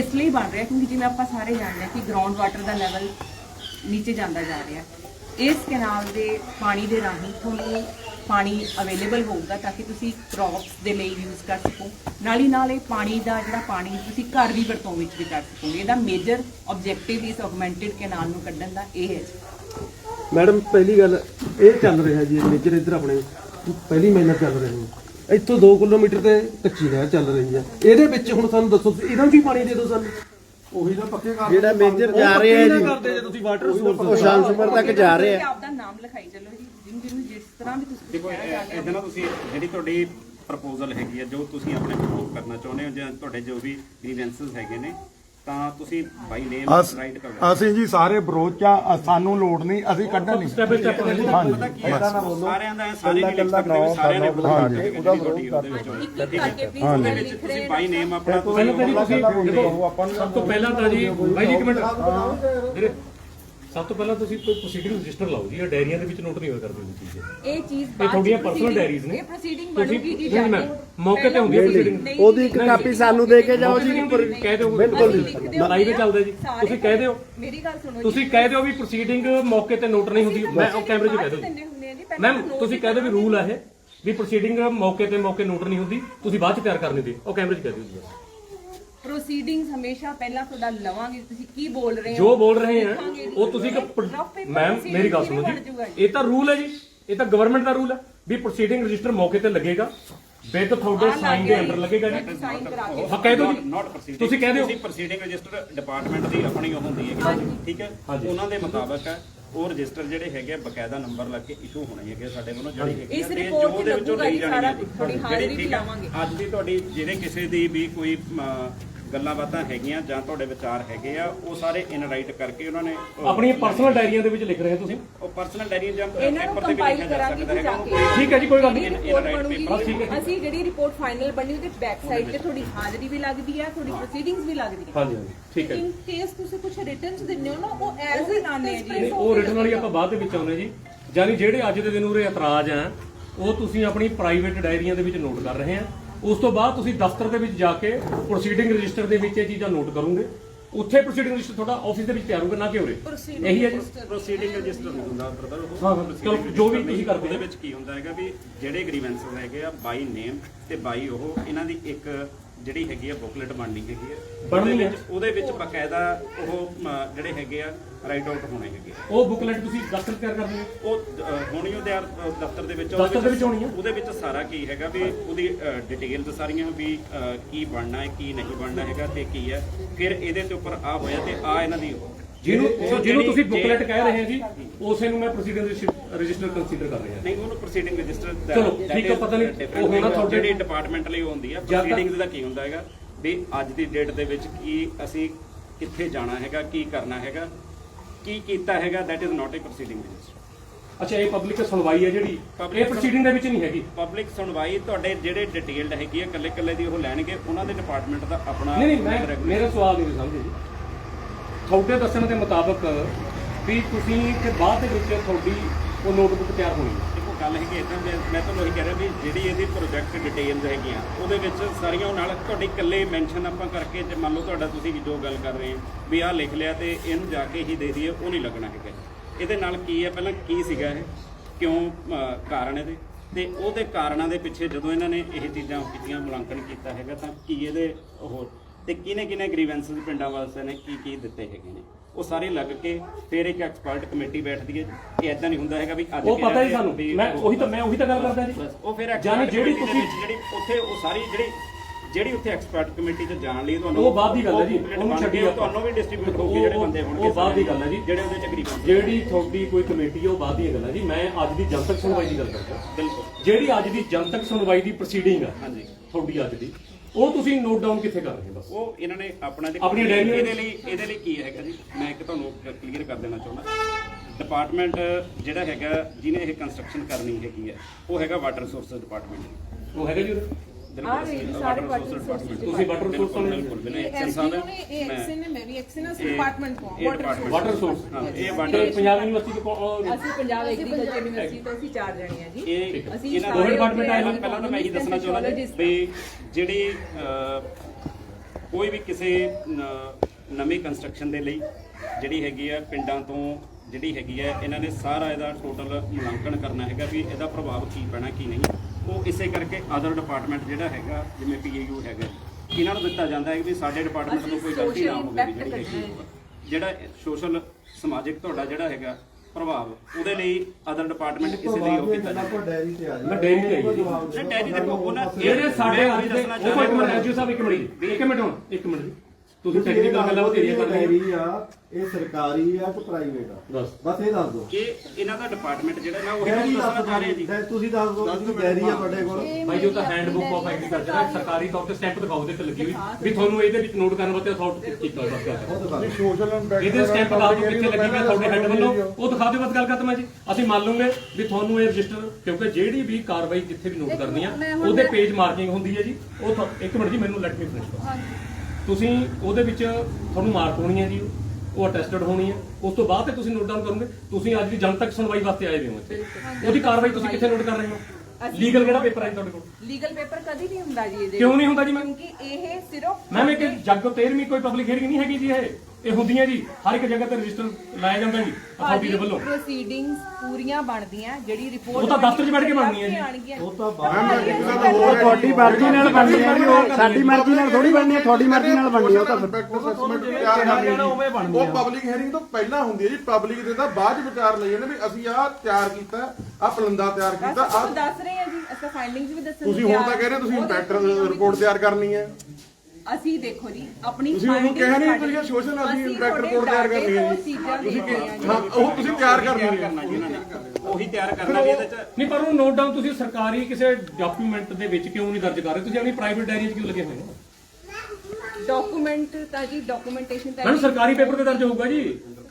ਇਸ ਲਈ ਬਣ ਰਿਹਾ ਕਿਉਂਕਿ ਜਿਵੇਂ ਆਪਾਂ ਸਾਰੇ ਜਾਣਦੇ ਹਾਂ ਕਿ ਗਰਾਊਂਡ ਵਾਟਰ ਦਾ ਲੈਵਲ ਨੀਚੇ ਜਾਂਦਾ ਜਾ ਰਿਹਾ ਇਸ ਕੈਨਾਲ ਦੇ ਪਾਣੀ ਦੇ ਰਾਹੀਂ ਤੁਹਾਨੂੰ ਪਾਣੀ ਅਵੇਲੇਬਲ ਹੋਊਗਾ ਤਾਂ ਕਿ ਤੁਸੀਂ ਕ੍ਰੌਪਸ ਦੇ ਲਈ ਯੂਜ਼ ਕਰ ਸਕੋ। ਨਾਲ ਹੀ ਨਾਲ ਇਹ ਪਾਣੀ ਦਾ ਜਿਹੜਾ ਪਾਣੀ ਤੁਸੀਂ ਘਰ ਦੀ ਵਰਤੋਂ ਵਿੱਚ ਵੀ ਕਰ ਸਕੋਗੇ ਇਹਦਾ major objective is augmented canal ਨੂੰ ਕੱਢਣ ਦਾ ਇਹ ਹੈ ਜੀ। ਮੈਡਮ, ਪਹਿਲੀ ਗੱਲ ਇਹ ਚੱਲ ਰਿਹਾ ਜੀ ਮੇਜਰ ਇੱਧਰ ਆਪਣੇ, ਪਹਿਲੀ ਮਿਹਨਤ ਚੱਲ ਰਹੀ ਹੈ। ਇੱਥੋਂ 2 ਕਿਲੋਮੀਟਰ ਤੇ ਕੱਚੀ ਨਹਿਰ ਚੱਲ ਰਹੀ ਹੈ ਇਹਦੇ ਵਿੱਚ ਹੁਣ ਸਾਨੂੰ ਦੱਸੋ ਤੁਸੀਂ ਇਹਨਾਂ ਨੂੰ ਵੀ ਪਾਣੀ ਦੇ ਦਿਓ ਸਾਨੂੰ। ਉਹੀ ਤਾਂ ਪੱਕੇ ਕਰ ਜਿਹੜਾ ਮੇਜਰ ਜਾ ਰਹੇ ਆ ਜੀ। ਕਰਦੇ ਜੇ ਤੁਸੀਂ ਵਾਟਰ ਉਹ ਸ਼ਾਂਸਪੁਰ ਤੱਕ ਜਾ ਰਹੇ ਆ। ਆਪਦਾ ਨਾਮ ਲਿਖਾਈ ਚੱਲੋ ਜੀ ਜਿਹਨੂੰ ਜਿਹਨੂੰ ਜਿਸ ਤਰ੍ਹਾਂ ਵੀ ਤੁਸੀਂ ਦੇਖੋ ਇਹਦੇ ਨਾਲ ਤੁਸੀਂ ਜਿਹੜੀ ਤੁਹਾਡੀ ਪ੍ਰਪੋਜ਼ਲ ਹੈਗੀ ਹੈ ਜੋ ਤੁਸੀਂ ਆਪਣੇ ਪ੍ਰਪੋਜ਼ ਕਰਨਾ ਚਾਹੁੰਦੇ ਹੋ ਜਾਂ ਤੁਹਾਡੇ ਜੋ ਵੀ ਗ੍ਰੀਵੈਂਸਸ ਹੈਗੇ ਨੇ ਤਾਂ ਤੁਸੀਂ ਬਾਈ ਨੇਮ ਅਸ- ਰਾਈਟ ਕਰੋ ਅਸੀਂ ਜੀ ਸਾਰੇ ਵਿਰੋਧ ਚ ਆ, ਸਾਨੂੰ ਲੋੜ ਨਹੀਂ ਅਸੀਂ ਕੱਢਣ ਨਹੀਂ। ਪਤਾ ਕੀ ਹੈ? ਸਾਰਿਆਂ ਦਾ ਸਾਰੀ ਵੀ ਲਿਖ ਸਕਦੇ ਹੋ ਸਾਰਿਆਂ ਨੇ ਹਾਂਜੀ। ਉਹਦਾ ਵਿਰੋਧ ਉਹਦੇ ਵਿੱਚੋਂ ਇੱਕ ਇੱਕ ਕਰਕੇ ਪਲੀਜ਼ ਵਿੱਚ ਲਿਖ ਤੁਸੀਂ ਰਹੇ ਬਾਈ ਨੇਮ ਆਪਣਾ ਪਹਿਲਾਂ ਤਾਂ ਜੀ ਤੁਸੀਂ ਤੁਸੀਂ ਦੇਖੋ ਸਭ ਤੋਂ ਪਹਿਲਾਂ ਤਾਂ ਜੀ ਬਾਈ ਜੀ ਇੱਕ ਮਿੰਟ। ਵੀਰੇ ਸਭ ਤੋਂ ਪਹਿਲਾਂ ਤੁਸੀਂ ਕੋਈ ਪ੍ਰੋਸੀਡਿੰਗ ਰਜਿਸਟਰ ਲਾਓ ਜੀ ਇਹ ਡਾਇਰੀਆਂ ਦੇ ਵਿੱਚ ਨੋਟ ਨਹੀਂ ਹੋਇਆ ਕਰਦੇ ਇਹ ਚੀਜ਼ ਇਹ ਚੀਜ਼ ਇਹ ਬਾਅਦ ਤੁਹਾਡੀਆਂ ਪਰਸਨਲ ਡਾਇਰੀਜ਼ ਨੇ। ਇਹ ਪ੍ਰੋਸੀਡਿੰਗ ਬਣੂਗੀ ਜੀ ਨਹੀਂ ਮੈਂ ਮੌਕੇ ਤੇ ਹੁੰਦੀ ਹੈ। ਨਹੀਂ, ਉਹਦੀ ਇੱਕ ਕਾਪੀ ਸਾਨੂੰ ਦੇ ਕੇ ਜਾਓ ਜੀ। ਕਹਿ ਦਿਓ ਬਿਲਕੁਲ। ਹੁੰਦੇ ਲਾਈਵ ਆ, ਚੱਲਦਾ ਜੀ। ਤੁਸੀਂ ਕਹਿ ਦਿਓ। ਮੇਰੀ ਗੱਲ ਸੁਣੋ ਤੁਸੀਂ ਕਹਿ ਦਿਓ ਵੀ ਪ੍ਰੋਸੀਡਿੰਗ ਮੌਕੇ ਤੇ ਨੋਟ ਨਹੀਂ ਹੁੰਦੀ। ਮੈਂ ਉਹ ਕੈਮਰੇ 'ਚ ਕਹਿ ਦਿਓ ਮੈਮ ਤੁਸੀਂ ਕਹਿ ਦਿਓ ਵੀ ਰੂਲ ਹੈ ਇਹ ਵੀ ਪ੍ਰੋਸੀਡਿੰਗ ਮੌਕੇ ਤੇ ਮੌਕੇ ਨੋਟ ਨਹੀਂ ਹੁੰਦੀ। ਤੁਸੀਂ ਬਾਅਦ 'ਚ ਤਿਆਰ ਕਰਨੀ ਦੀ ਉਹ ਕੈਮਰੇ 'ਚ ਕਹਿ ਦਿਓ ਜੀ। ਪ੍ਰੋਸੀਡਿੰਗਸ ਹਮੇਸ਼ਾ ਪਹਿਲਾਂ ਤੁਹਾਡਾ ਲਵਾਂਗੇ। ਤੁਸੀਂ ਕੀ ਬੋਲ ਰਹੇ ਹੋ? ਜੋ ਬੋਲ ਰਹੇ ਆ ਜੀ। ਉਹ ਤੁਸੀਂ paper ਮੈਮ ਮੇਰੀ ਗੱਲ ਸੁਣੋ ਜੀ। ਇਹ ਤਾਂ ਰੂਲ ਹੈ ਜੀ। ਇਹ ਤਾਂ ਗਵਰਨਮੈਂਟ ਦਾ ਰੂਲ ਹੈ ਵੀ ਪ੍ਰੋਸੀਡਿੰਗ ਰਜਿਸਟਰ ਮੌਕੇ ਤੇ ਲੱਗੇਗਾ। ਵਿਦ ਤੁਹਾਡੇ ਸਾਈਨ ਦੇ ਅੰਡਰ ਲੱਗੇਗਾ ਜੀ। ਕੇ ਹਾਂ ਕਹਿ ਦਿਓ ਜੀ। ਤੁਸੀਂ ਕਹਿ ਦਿਓ। ਤੁਸੀਂ ਪ੍ਰੋਸੀਡਿੰਗ ਰਜਿਸਟਰ ਡਿਪਾਰਟਮੈਂਟ ਦੀ ਆਪਣੀ ਉਹ ਹੁੰਦੀ ਹੈ। ਠੀਕ ਹੈ? ਉਹਨਾਂ ਦੇ ਮੁਤਾਬਕ ਹੈ ਉਹ ਰਜਿਸਟਰ ਜਿਹੜੇ ਹੈਗੇ ਬਕਾਇਦਾ ਨੰਬਰ ਲੱਗ ਕੇ ਇਸ਼ੂ ਹੋਣੇ ਹੈਗੇ ਸਾਡੇ ਵੱਲੋਂ ਜਿਹੜੀ ਹੈਗੀ ਇਸ ਚ ਉਹਦੇ ਵਿੱਚੋਂ ਲਈ ਜਾਣੀ ਹੈ। ਜਿਹੜੀ ਹਾਜ਼ਰੀ ਵੀ ਠੀਕ ਹੈ, ਲਾਵਾਂਗੇ। ਅੱਜ ਦੀ ਤੁਹਾਡੀ ਜਿਹੜੇ ਕਿਸੇ ਦੀ ਵੀ ਕੋਈ ਗੱਲਾਂ ਬਾਤਾਂ ਹੈਗੀਆਂ ਜਾਂ ਤੁਹਾਡੇ ਵਿਚਾਰ ਹੈਗੇ ਆ ਉਹ ਸਾਰੇ ਇਨ ਰਾਈਟ ਕਰਕੇ ਉਹਨਾਂ ਨੇ ਆਪਣੀਆਂ ਪਰਸਨਲ ਡਾਇਰੀਆਂ ਦੇ ਵਿੱਚ ਲਿਖ ਰਹੇ ਹੋ ਤੁਸੀਂ? ਉਹ ਪਰਸਨਲ ਡਾਇਰੀ ਜਾਂ ਇਹਨਾਂ ਨੂੰ ਤੇ ਕੰਪਾਈਲ ਲਿਖਿਆ ਜਾ ਕਰਾਂਗੇ ਸਕਦਾ ਜੀ ਕੇ। ਠੀਕ ਹੈ ਜੀ ਕੋਈ ਗੱਲ ਨਹੀਂ। ਰਿਪੋਰਟ ਬਣੂਗੀ ਹੈ। ਅਸੀਂ ਜਿਹੜੀ ਰਿਪੋਰਟ ਫਾਈਨਲ ਬਣੀ ਉਹਦੇ ਬੈਕ ਸਾਈਡ ਤੇ ਤੁਹਾਡੀ ਹਾਜ਼ਰੀ ਵੀ ਲੱਗਦੀ ਹੈ ਤੁਹਾਡੀ ਪ੍ਰੋਸੀਡਿੰਗਸ ਵੀ ਲੱਗਦੀ ਹੈ ਹਾਂਜੀ ਹਾਂਜੀ। ਠੀਕ ਹੈ ਇਨ ਕੇਸ ਤੁਸੀਂ ਕੁਝ ਰਿਟਰਨ ਚ ਦਿੰਦੇ ਹੋ ਨਾ ਉਹ ਐਜ਼ ਉਹ ਵੀ ਆਉਂਦੇ ਆ ਜੀ। ਨਹੀਂ, ਉਹ ਰਿਟਰਨ ਵਾਲੀ ਆਪਾਂ ਬਾਅਦ ਦੇ ਵਿੱਚ ਆਉਂਦੇ ਜੀ। ਯਾਨੀ ਜਿਹੜੇ ਅੱਜ ਦੇ ਦਿਨ ਉਰੇ ਇਤਰਾਜ਼ ਆ ਉਹ ਤੁਸੀਂ ਆਪਣੀ ਪ੍ਰਾਈਵੇਟ ਡਾਇਰੀਆਂ ਦੇ ਵਿੱਚ ਨੋਟ ਕਰ ਰਹੇ ਆ। ਉਸ ਤੋਂ ਬਾਅਦ ਤੁਸੀਂ ਦਫ਼ਤਰ ਦੇ ਵਿੱਚ ਜਾ ਕੇ ਪ੍ਰੋਸੀਡਿੰਗ ਰਜਿਸਟਰ ਦੇ ਵਿੱਚ ਇਹ ਚੀਜ਼ਾਂ ਨੋਟ ਕਰੋਗੇ। ਉੱਥੇ ਪ੍ਰੋਸੀਡਿੰਗ ਰਜਿਸਟਰ ਤੁਹਾਡਾ ਆਫਿਸ ਦੇ ਵਿੱਚ ਤਿਆਰ ਹੋਊਗਾ ਨਾ ਕਿ ਉਰੇ? ਇਹੀ ਹੈ ਜੀ। ਪ੍ਰੋਸੀਡਿੰਗ ਰਜਿਸਟਰ ਨਹੀਂ ਹੁੰਦਾ ਬ੍ਰਦਰ ਉਹ ਹਾਂ, ਹਾਂ, ਚਲੋ, ਜੋ ਵੀ ਤੁਸੀਂ ਕਰਦੇ ਉਹਦੇ। ਵਿੱਚ ਕੀ ਹੁੰਦਾ ਹੈਗਾ ਵੀ ਜਿਹੜੇ ਗ੍ਰੀਵੈਂਸਸ ਹੈਗੇ ਆ ਬਾਈ ਨੇਮ ਤੇ ਬਾਈ ਉਹ ਇਹਨਾਂ ਦੀ ਇੱਕ ਜਿਹੜੀ ਹੈਗੀ ਆ ਬੁਕਲੇਟ ਬਣਨੀ ਹੈਗੀ ਆ। ਬਣਨੀ ਉਹਦੇ ਹੈ। ਵਿੱਚ ਉਹਦੇ ਵਿੱਚ ਬਕਾਇਦਾ ਉਹ ਜਿਹੜੇ ਹੈਗੇ ਆ ਰਾਈਟ ਆਊਟ ਹੋਣੇ ਹੈਗੇ। ਉਹ ਬੁਕਲੈਟ ਤੁਸੀਂ ਦਫ਼ਤਰ ਤਿਆਰ ਕਰਦੇ ਹੋ? ਉਹ ਅ, ਹੋਣੀ ਉਹਦੇ ਆ, ਅ, ਦਫ਼ਤਰ ਦੇ ਵਿੱਚ ਦਫ਼ਤਰ ਦੇ ਵਿੱਚ ਹੋਣੀ ਆ? ਉਹਦੇ ਵਿੱਚ ਸਾਰਾ ਕੀ ਹੈਗਾ ਵੀ ਉਹਦੀ ਡਿਟੇਲਸ ਸਾਰੀਆਂ ਵੀ ਅ, ਕੀ ਬਣਨਾ ਹੈ ਕੀ ਨਹੀਂ ਬਣਨਾ ਹੈਗਾ ਤੇ ਕੀ ਹੈ। ਫਿਰ ਇਹਦੇ ਤੇ ਉੱਪਰ ਆ ਹੋਇਆ ਤੇ ਆ ਇਹਨਾਂ ਦੀ ਉਹ। ਜਿਹਨੂੰ ਉਹ ਜਿਹਨੂੰ ਤੁਸੀਂ ਬੁਕਲੈਟ ਕਹਿ ਰਹੇ ਹੋ ਜੀ ਉਸੇ ਨੂੰ ਮੈਂ ਪ੍ਰੋਸੀਡਿੰਗ ਰਜਿਸਟਰ ਕੰਸੀਡਰ ਕਰ ਰਿਹਾ। ਨਹੀਂ ਉਹਨੂੰ ਪ੍ਰੋਸੀਡਿੰਗ ਰਜਿਸਟਰ ਚਲੋ, ਠੀਕ ਆ, ਪਤਾ ਨਹੀਂ, ਉਹ ਹੋਣਾ ਤੁਹਾਡੇ- ਜਿਹੜੀ ਡਿਪਾਰਟਮੈਂਟ ਲਈ ਹੁੰਦੀ ਆ ਪ੍ਰੋਸੀਡਿੰਗਸ ਦਾ ਕੀ ਹੁੰਦਾ ਹੈਗਾ ਵੀ ਅੱਜ ਦੀ ਡੇਟ ਦੇ ਵਿੱਚ ਕੀ ਅਸੀਂ ਕਿੱਥੇ ਜਾਣਾ ਹੈਗਾ ਕੀ ਕਰਨਾ ਹੈਗਾ। ਕੀ ਕੀਤਾ ਹੈਗਾ that is not a proceeding register ਅੱਛਾ ਇਹ ਪਬਲਿਕ ਸੁਣਵਾਈ ਹੈ ਜਿਹੜੀ? ਇਹ ਪ੍ਰੋਸੀਡਿੰਗ ਦੇ ਵਿੱਚ ਨਹੀਂ ਹੈਗੀ? ਪਬਲਿਕ ਸੁਣਵਾਈ ਤੁਹਾਡੇ ਜਿਹੜੇ ਡਿਟੇਲਡ ਹੈਗੀ ਆ ਕੱਲੇ ਕੱਲੇ ਦੀ ਉਹ ਲੈਣਗੇ ਉਹਨਾਂ ਦੇ ਡਿਪਾਰਟਮੈਂਟ ਦਾ ਆਪਣਾ ਨਹੀਂ ਨਹੀਂ ਮੈਂ ਮੇਰਾ ਸਵਾਲ ਨਹੀਂ ਸਮਝੇ ਜੀ। ਤੁਹਾਡੇ ਦੱਸਣ ਦੇ ਮੁਤਾਬਕ ਵੀ ਤੁਸੀਂ ਕਿ ਬਾਅਦ ਦੇ ਵਿੱਚ ਤੁਹਾਡੀ ਉਹ ਨੋਟਬੁੱਕ ਤਿਆਰ ਹੋਣੀ ਹੈ। ਗੱਲ ਹੈਗੀ ਇਦਾਂ ਮੈਂ ਤੁਹਾਨੂੰ ਉਹੀ ਕਹਿ ਰਿਹਾ ਵੀ ਜਿਹੜੀ ਇਹਦੀ ਪ੍ਰੋਜੈਕਟ ਡਿਟੇਲਸ ਹੈਗੀਆਂ, ਉਹਦੇ ਵਿੱਚ ਸਾਰੀਆਂ ਉਹ ਨਾਲ ਤੁਹਾਡੇ ਇਕੱਲੇ ਮੈਂਸ਼ਨ ਆਪਾਂ ਕਰਕੇ, ਜੇ ਮੰਨ ਲਓ ਤੁਹਾਡਾ ਤੁਸੀਂ ਜੋ ਗੱਲ ਕਰ ਰਹੇ ਹੋ, ਵੀ ਆਹ ਲਿਖ ਲਿਆ ਤੇ ਇਹਨੂੰ ਜਾ ਕੇ ਹੀ ਦੇ ਦਈਏ, ਉਹ ਨਹੀਂ ਲੱਗਣਾ ਹੈਗਾ। ਇਹਦੇ ਨਾਲ ਕੀ ਹੈ, ਪਹਿਲਾਂ ਕੀ ਸੀਗਾ ਇਹ? ਕਿਉਂ ਕਾਰਨ ਇਹਦੇ? ਤੇ ਉਹਦੇ ਕਾਰਨਾਂ ਦੇ ਪਿੱਛੇ ਜਦੋਂ ਇਹਨਾਂ ਨੇ ਇਹ ਚੀਜ਼ਾਂ ਕੀਤੀਆਂ, ਮੁਲਾਂਕਣ ਕੀਤਾ ਹੈਗਾ, ਤਾਂ ਕੀ ਇਹਦੇ ਉਹ ਤੇ ਕਿਹਨੇ ਕਿਹਨੇ ਗ੍ਰੀਵੈਂਸਸ ਪਿੰਡਾਂ ਵਾਸਤੇ ਨੇ ਕੀ ਕੀ ਦਿੱਤੇ ਹੈਗੇ ਨੇ? ਉਹ ਸਾਰੇ ਲੱਗ ਕੇ ਫਿਰ ਇੱਕ ਐਕਸਪਰਟ ਕਮੇਟੀ ਬੈਠਦੀ ਹੈ ਇਹ ਐਦਾਂ ਨਹੀਂ ਹੁੰਦਾ ਹੈਗਾ ਵੀ ਅੱਜ ਉਹ ਪਤਾ ਹੀ ਸਾਨੂੰ। ਵੀ ਮੈਂ ਉਹ- ਤਾਂ ਮੈਂ ਉਹੀ ਤਾਂ ਗੱਲ ਕਰਦਾ ਜੀ। ਬਸ ਉਹ ਫਿਰ ਜਾਣੀ expert ਜਿਹੜੀ committee ਦੇ ਤੁਸੀਂ ਵਿੱਚ ਜਿਹੜੀ ਉੱਥੇ ਉਹ ਸਾਰੀ ਜਿਹੜੀ ਜਿਹੜੀ ਉੱਥੇ ਐਕਸਪਰਟ ਕਮੇਟੀ 'ਚ ਜਾਣ ਲਈ ਤੁਹਾਨੂੰ ਉਹ ਬਾਅਦ ਦੀ ਗੱਲ ਹੈ ਜੀ, ਉਹਨੂੰ ਬਣ ਛੱਡੀਏ ਆਪਾਂ। ਤੁਹਾਨੂੰ ਵੀ ਡਿਸਟ੍ਰੀਬਿਊਟ ਉਹ- ਹੋਊਗੇ ਜਿਹੜੇ ਉਹ- ਬੰਦੇ ਹੋਣਗੇ ਉਹ ਬਾਅਦ ਦੀ ਗੱਲ ਹੈ ਜੀ। ਜਿਹੜੇ ਉਹਦੇ 'ਚ ਗਰੀਬ ਜਿਹੜੀ ਤੁਹਾਡੀ ਕੋਈ ਕਮੇਟੀ ਹੈ ਉਹ ਬਾਅਦ ਦੀਆਂ ਗੱਲਾਂ ਜੀ। ਮੈਂ ਅੱਜ ਦੀ ਜਨਤਕ ਸੁਣਵਾਈ ਦੀ ਗੱਲ ਕਰਦਾ। ਬਿਲਕੁਲ। ਜਿਹੜੀ ਅੱਜ ਦੀ ਜਨਤਕ ਸੁਣਵਾਈ ਦੀ ਪ੍ਰੋਸੀਡਿੰਗ ਆ ਹਾਂਜੀ। ਤੁਹਾਡੀ ਅੱਜ ਦੀ ਉਹ ਤੁਸੀਂ ਨੋਟ ਡਾਊਨ ਕਿੱਥੇ ਕਰ ਰਹੇ ਹੋ ਬਸ? ਉਹ ਇਹਨਾਂ ਨੇ ਆਪਣਾ ਦੇਖੋ ਆਪਣੀ ਡਾਇਰੀ ਇਹਦੇ ਲਈ ਇਹਦੇ ਲਈ ਕੀ ਹੈਗਾ ਜੀ? ਮੈਂ ਇੱਕ ਤੁਹਾਨੂੰ ਕਲੀਅਰ ਕਰ ਦੇਣਾ ਚਾਹੁੰਦਾ। ਡਿਪਾਰਟਮੈਂਟ ਜਿਹੜਾ ਹੈਗਾ ਜਿਹਨੇ ਇਹ ਕੰਸਟਰਕਸ਼ਨ ਕਰਨੀ ਹੈਗੀ ਹੈ ਉਹ ਹੈਗਾ ਵਾਟਰ ਰਿਸੋਰਸਸ ਡਿਪਾਰਟਮੈਂਟ ਉਹ ਹੈਗਾ ਜੀ ਉਰੇ? ਆ ਰਹੇ ਜੀ ਸਾਰੇ water resources ਤੁਸੀਂ ਵਾਟਰ ਰਿਸੋਰਸ ਤੋਂ ਬਿਲਕੁਲ ਬਿਲਕੁਲ। ਇਹ ਐਕਸ਼ਨ ਐਸਡੀਓ ਸਾਹਿਬ ਨੇ ਇਹ ਮੈਂ- ਐਕਸ਼ਨ ਨੇ ਮੈਂ ਵੀ ਐਕਸ਼ਨ ਹੈ ਇਹ- ਡਿਪਾਰਟਮੈਂਟ ਤੋਂ ਇਹ ਵਾਟਰ department- ਵਾਟਰ ਰਿਸੋਰਸ ਹਾਂ ਇਹ ਤੇ ਵਾਟਰ ਪੰਜਾਬ ਯੂਨੀਵਰਸਿਟੀ ਤੋਂ ਕੌਣ- ਅਸੀਂ ਪੰਜਾਬ ਐਗਰੀਕਲਚਰ ਯੂਨੀਵਰਸਿਟੀ ਤੋਂ ਅਸੀਂ ਚਾਰ ਜਣੇ ਆ ਜੀ। ਇਹ ਅਸੀਂ ਇਹਨਾਂ ਸਾਰੇ department ਆਏ ਪਹਿਲਾਂ ਨੇ। ਪਹਿਲਾਂ ਤਾਂ ਮੈਂ ਇਹੀ ਦੱਸਣਾ ਚਾਹੁੰਦਾ ਜੀ ਵੀ ਜਿਹੜੀ ਅਹ, ਕੋਈ ਵੀ ਕਿਸੇ ਨਵੀਂ ਕੰਸਟਰਕਸ਼ਨ ਦੇ ਲਈ ਜਿਹੜੀ ਹੈਗੀ ਆ ਪਿੰਡਾਂ ਤੋਂ ਜਿਹੜੀ ਹੈਗੀ ਹੈ ਇਹਨਾਂ ਨੇ ਸਾਰਾ ਇਹਦਾ ਟੋਟਲ ਮੁਲਾਂਕਣ ਕਰਨਾ ਹੈਗਾ ਵੀ ਇਹਦਾ ਪ੍ਰਭਾਵ ਕੀ ਪੈਣਾ ਕੀ ਨਹੀਂ। ਉਹ ਇਸੇ ਕਰਕੇ ਅਦਰ ਡਿਪਾਰਟਮੈਂਟ ਜਿਹੜਾ ਹੈਗਾ ਜਿਵੇਂ ਪੀਏਯੂ ਹੈਗਾ ਇਹਨਾਂ ਨੂੰ ਦਿੱਤਾ ਜਾਂਦਾ ਹੈ ਵੀ ਸਾਡੇ ਡਿਪਾਰਟਮੈਂਟ ਨੂੰ ਕੋਈ ਗਲਤੀ ਨਾ ਹੋਵੇ ਜਿਹੜੀ ਹੈਗੀ ਹੈ। ਜਿਹੜਾ ਜਿਹੜਾ ਸਮਾਜਿਕ ਤੁਹਾਡਾ ਜਿਹੜਾ ਹੈਗਾ ਪ੍ਰਭਾਵ ਉਹਦੇ ਲਈ ਅਦਰ ਡਿਪਾਰਟਮੈਂਟ ਕਿਸੇ ਦੇ ਉਹ ਕੀਤਾ ਜਾਂਦਾ। ਡੈਰੀ ਤੇ ਆ ਮੈਂ ਡੇਰੀ ਤੇ ਆਈ ਜੀ ਡੈਡੀ ਦੇਖੋ ਉਹਨਾਂ ਜਿਹੜੇ ਸਾਡੇ ਅੱਜ ਦੇ ਉਹ ਇੱਕ ਮਿੰਟ ਐਜੂ ਸਾਹਿਬ ਇੱਕ ਮਿੰਟ ਜੀ ਇੱਕ ਮਿੰਟ ਹੁਣ ਇੱਕ ਮਿੰਟ। ਤੁਸੀਂ ਟੈਕਨੀਕਲ ਗੱਲਾਂ ਬਥੇਰੀਆਂ ਕਰ ਰਹੇ ਹੋ ਡੈਰੀ ਆ ਇਹ ਸਰਕਾਰੀ ਆ ਕਿ ਪ੍ਰਾਈਵੇਟ ਆ? ਦੱਸ ਬਸ ਇਹ ਦੱਸ ਦਿਓ। ਕਿ ਇਹਨਾਂ ਦਾ ਡਿਪਾਰਟਮੈਂਟ ਜਿਹੜਾ ਨਾ ਉਹ ਡੈਰੀ ਦੱਸਣਾ ਦੱਸ ਚਾਹ ਰਿਹਾ ਜੀ ਦਿਓ ਤੁਸੀਂ ਦੱਸ ਦਿਓ ਤੁਸੀਂ ਡੈਰੀ ਆ ਤੁਹਾਡੇ ਕੋਲ। ਭਾਈ ਜੋ ਤਾਂ ਹੈਂਡਬੁੱਕ ਆਫ ਐਗਰੀਕਲਚਰ ਹੈ ਸਰਕਾਰੀ ਤੌਰ ਤੇ ਸਟੈਂਪ ਦਿਖਾਓ ਦੇ ਤੇ ਲੱਗੀ ਹੋਈ। ਵੀ ਤੁਹਾਨੂੰ ਇਹਦੇ ਵਿੱਚ ਨੋਟ ਕਰਨ ਵਾਸਤੇ ਅਥਾਰਟੀ ਕੀਤਾ ਹੋਇਆ ਬਸ ਗੱਲ ਉਹ ਦਿਖਾ ਦਿਓ। ਸੋਸ਼ਲ ਇੰਪੈਕਟ ਇਹਦੇ ਸਟੈਂਪ ਲਾ ਦਿਓ ਕਿੱਥੇ ਲੱਗੀ ਹੋਈ ਹੈ ਤੁਹਾਡੇ ਹੈਡ ਵੱਲੋਂ। ਉਹ ਦਿਖਾ ਦਿਓ ਬਸ ਗੱਲ ਖਤਮ ਹੈ ਜੀ। ਅਸੀਂ ਮੰਨ ਲੂਗੇ ਵੀ ਤੁਹਾਨੂੰ ਇਹ ਰਜਿਸਟਰ ਕਿਉਂਕਿ ਜਿਹੜੀ ਵੀ ਕਾਰਵਾਈ ਜਿੱਥੇ ਵੀ ਨੋਟ ਕਰਨੀ ਆ ਉਹਦੇ ਪੇਜ ਮਾਰਕਿੰਗ ਹੁੰਦੀ ਹੈ ਜੀ। ਉਹ ਤੁਹਾ- ਇੱਕ ਮਿੰਟ ਜੀ ਮੈਨੂੰ ਲੈਟ ਮੀ ਫਿਨਿਸ਼ ਤੁਸੀਂ ਉਹਦੇ ਵਿੱਚ ਤੁਹਾਨੂੰ ਮਾਰਕ ਹੋਣੀ ਹੈ ਜੀ ਉਹ ਅਟੈਸਟਡ ਹੋਣੀ ਹੈ। ਉਸ ਤੋਂ ਬਾਅਦ ਤੇ ਤੁਸੀਂ ਨੋਟ ਡਾਊਨ ਕਰੋਗੇ ਤੁਸੀਂ ਅੱਜ ਦੀ ਜਨਤਕ ਸੁਣਵਾਈ ਵਾਸਤੇ ਆਏ ਹੋ ਇੱਥੇ। ਉਹਦੀ ਕਾਰਵਾਈ ਤੁਸੀਂ ਕਿੱਥੇ ਨੋਟ ਕਰ ਰਹੇ ਹੋ? ਲੀਗਲ ਕਿਹੜਾ ਪੇਪਰ ਹੈ ਤੁਹਾਡੇ ਕੋਲ? ਲੀਗਲ ਪੇਪਰ ਕਦੀ ਨਹੀਂ ਹੁੰਦਾ ਜੀ ਇਹਦੇ ਕਿਉਂ ਨਹੀਂ ਹੁੰਦਾ ਜੀ ਮੈਂ ਕਿਉਂਕਿ ਇਹ ਸਿਰਫ ਮੈਮ ਇੱਕ ਜੱਗ 13ਵੀਂ ਕੋਈ ਪਬਲਿਕ ਹੀਅਰਿੰਗ ਨਹੀਂ ਹੈਗੀ ਜੀ ਇਹ। ਇਹ ਹੁੰਦੀਆਂ ਜੀ ਹਰ ਇੱਕ ਜਗ੍ਹਾ ਤੇ ਰਜਿਸਟਰ ਲਾਇਆ ਜਾਂਦਾ ਜੀ ਅਥਾਰਟੀ ਦੇ ਵੱਲੋਂ। ਪ੍ਰੋਸੀਡਿੰਗਸ ਪੂਰੀਆਂ ਬਣਦੀਆਂ ਜਿਹੜੀ ਰਿਪੋਰਟ ਉਹ ਤਾਂ ਦਫ਼ਤਰ 'ਚ ਬੈਠ ਕੇ ਬਣਨੀ ਹੈ ਜੀ। ਉਹ ਤਾਂ ਉਹ ਤੁਹਾਡੀ ਮਰਜ਼ੀ ਨਾਲ ਬਣਨੀ ਹੈ ਜੀ ਉਹ ਸਾਡੀ ਮਰਜ਼ੀ ਨਾਲ ਥੋੜੀ ਬਣਨੀ ਹੈ ਤੁਹਾਡੀ ਮਰਜ਼ੀ ਨਾਲ ਬਣਨੀ ਹੈ ਉਹ ਤਾਂ ਫਿਰ ਅਸੈਸਮੈਂਟ ਤਿਆਰ ਕਰਨੀ ਹੈ ਉਹ ਪਬਲਿਕ ਹੈਰਿੰਗ ਤੋਂ ਪਹਿਲਾਂ ਹੁੰਦੀ ਹੈ ਜੀ ਪਬਲਿਕ ਦੇ ਤਾਂ ਬਾਅਦ ਚ ਵਿਚਾਰ ਲਈ ਜਾਂਦੇ ਵੀ ਅਸੀਂ ਆਹ ਤਿਆਰ ਕੀਤਾ ਆਹ ਪਲੰਦਾ ਤਿਆਰ ਬਸ ਕੀਤਾ ਤੁਹਾਨੂੰ ਆਹ ਦੱਸ ਰਹੇ ਹਾਂ ਜੀ ਅਸੀਂ ਫਾਈਂਡਿੰਗਸ ਵੀ ਦੱਸਣ ਤੁਸੀਂ ਹੁਣ ਤਾਂ ਕਹਿ ਰਹੇ ਹੋ ਤੁਸੀਂ ਇੰਪੈਕਟ ਰਿਪੋਰਟ ਤਿਆਰ ਕਰਨੀ ਹੈ। ਅਸੀਂ ਦੇਖੋ ਜੀ ਆਪਣੀ ਤੁਸੀਂ ਉਹਨੂੰ findings ਕਿਹਾ ਨਹੀਂ ਸਾਡੀ- ਤੁਸੀਂ ਸੋਸ਼ਲ ਅਸੀਂ ਤੁਹਾਡੇ ਰਿਪੋਰਟ ਤਿਆਰ ਕਰਨੀ ਹੈ ਉਹ ਜੀ। ਚੀਜ਼ਾਂ ਤੁਸੀਂ ਹਾਂ ਜੀ। ਹਾਂ ਉਹ ਤੁਸੀਂ ਤਿਆਰ ਕਰਨੀ ਤਿਆਰ ਹੈ ਕਰਨਾ ਜੀ ਇਹਨਾਂ ਨੇ। ਉਹੀ ਤਿਆਰ ਕਰਨਾ ਵੀ ਇਹਦੇ ਚ। ਨਹੀਂ ਪਰ ਉਹ ਨੋਟ ਡਾਊਨ ਤੁਸੀਂ ਸਰਕਾਰੀ ਕਿਸੇ ਡਾਕੂਮੈਂਟ ਦੇ ਵਿੱਚ ਕਿਉਂ ਨਹੀਂ ਦਰਜ ਕਰ ਰਹੇ? ਤੁਸੀਂ ਆਪਣੀ ਪ੍ਰਾਈਵੇਟ ਡਾਇਰੀ 'ਚ ਕਿਉਂ ਲੱਗੇ ਹੋਏ ਹੋ? ਡਾਕੂਮੈਂਟ ਤਾਂ ਜੀ ਡਾਕੂਮੈਂਟੇਸ਼ਨ ਤਾਂ ਮੈਡਮ ਸਰਕਾਰੀ ਪੇਪਰ ਤੇ ਦਰਜ ਹੋਊਗਾ ਜੀ।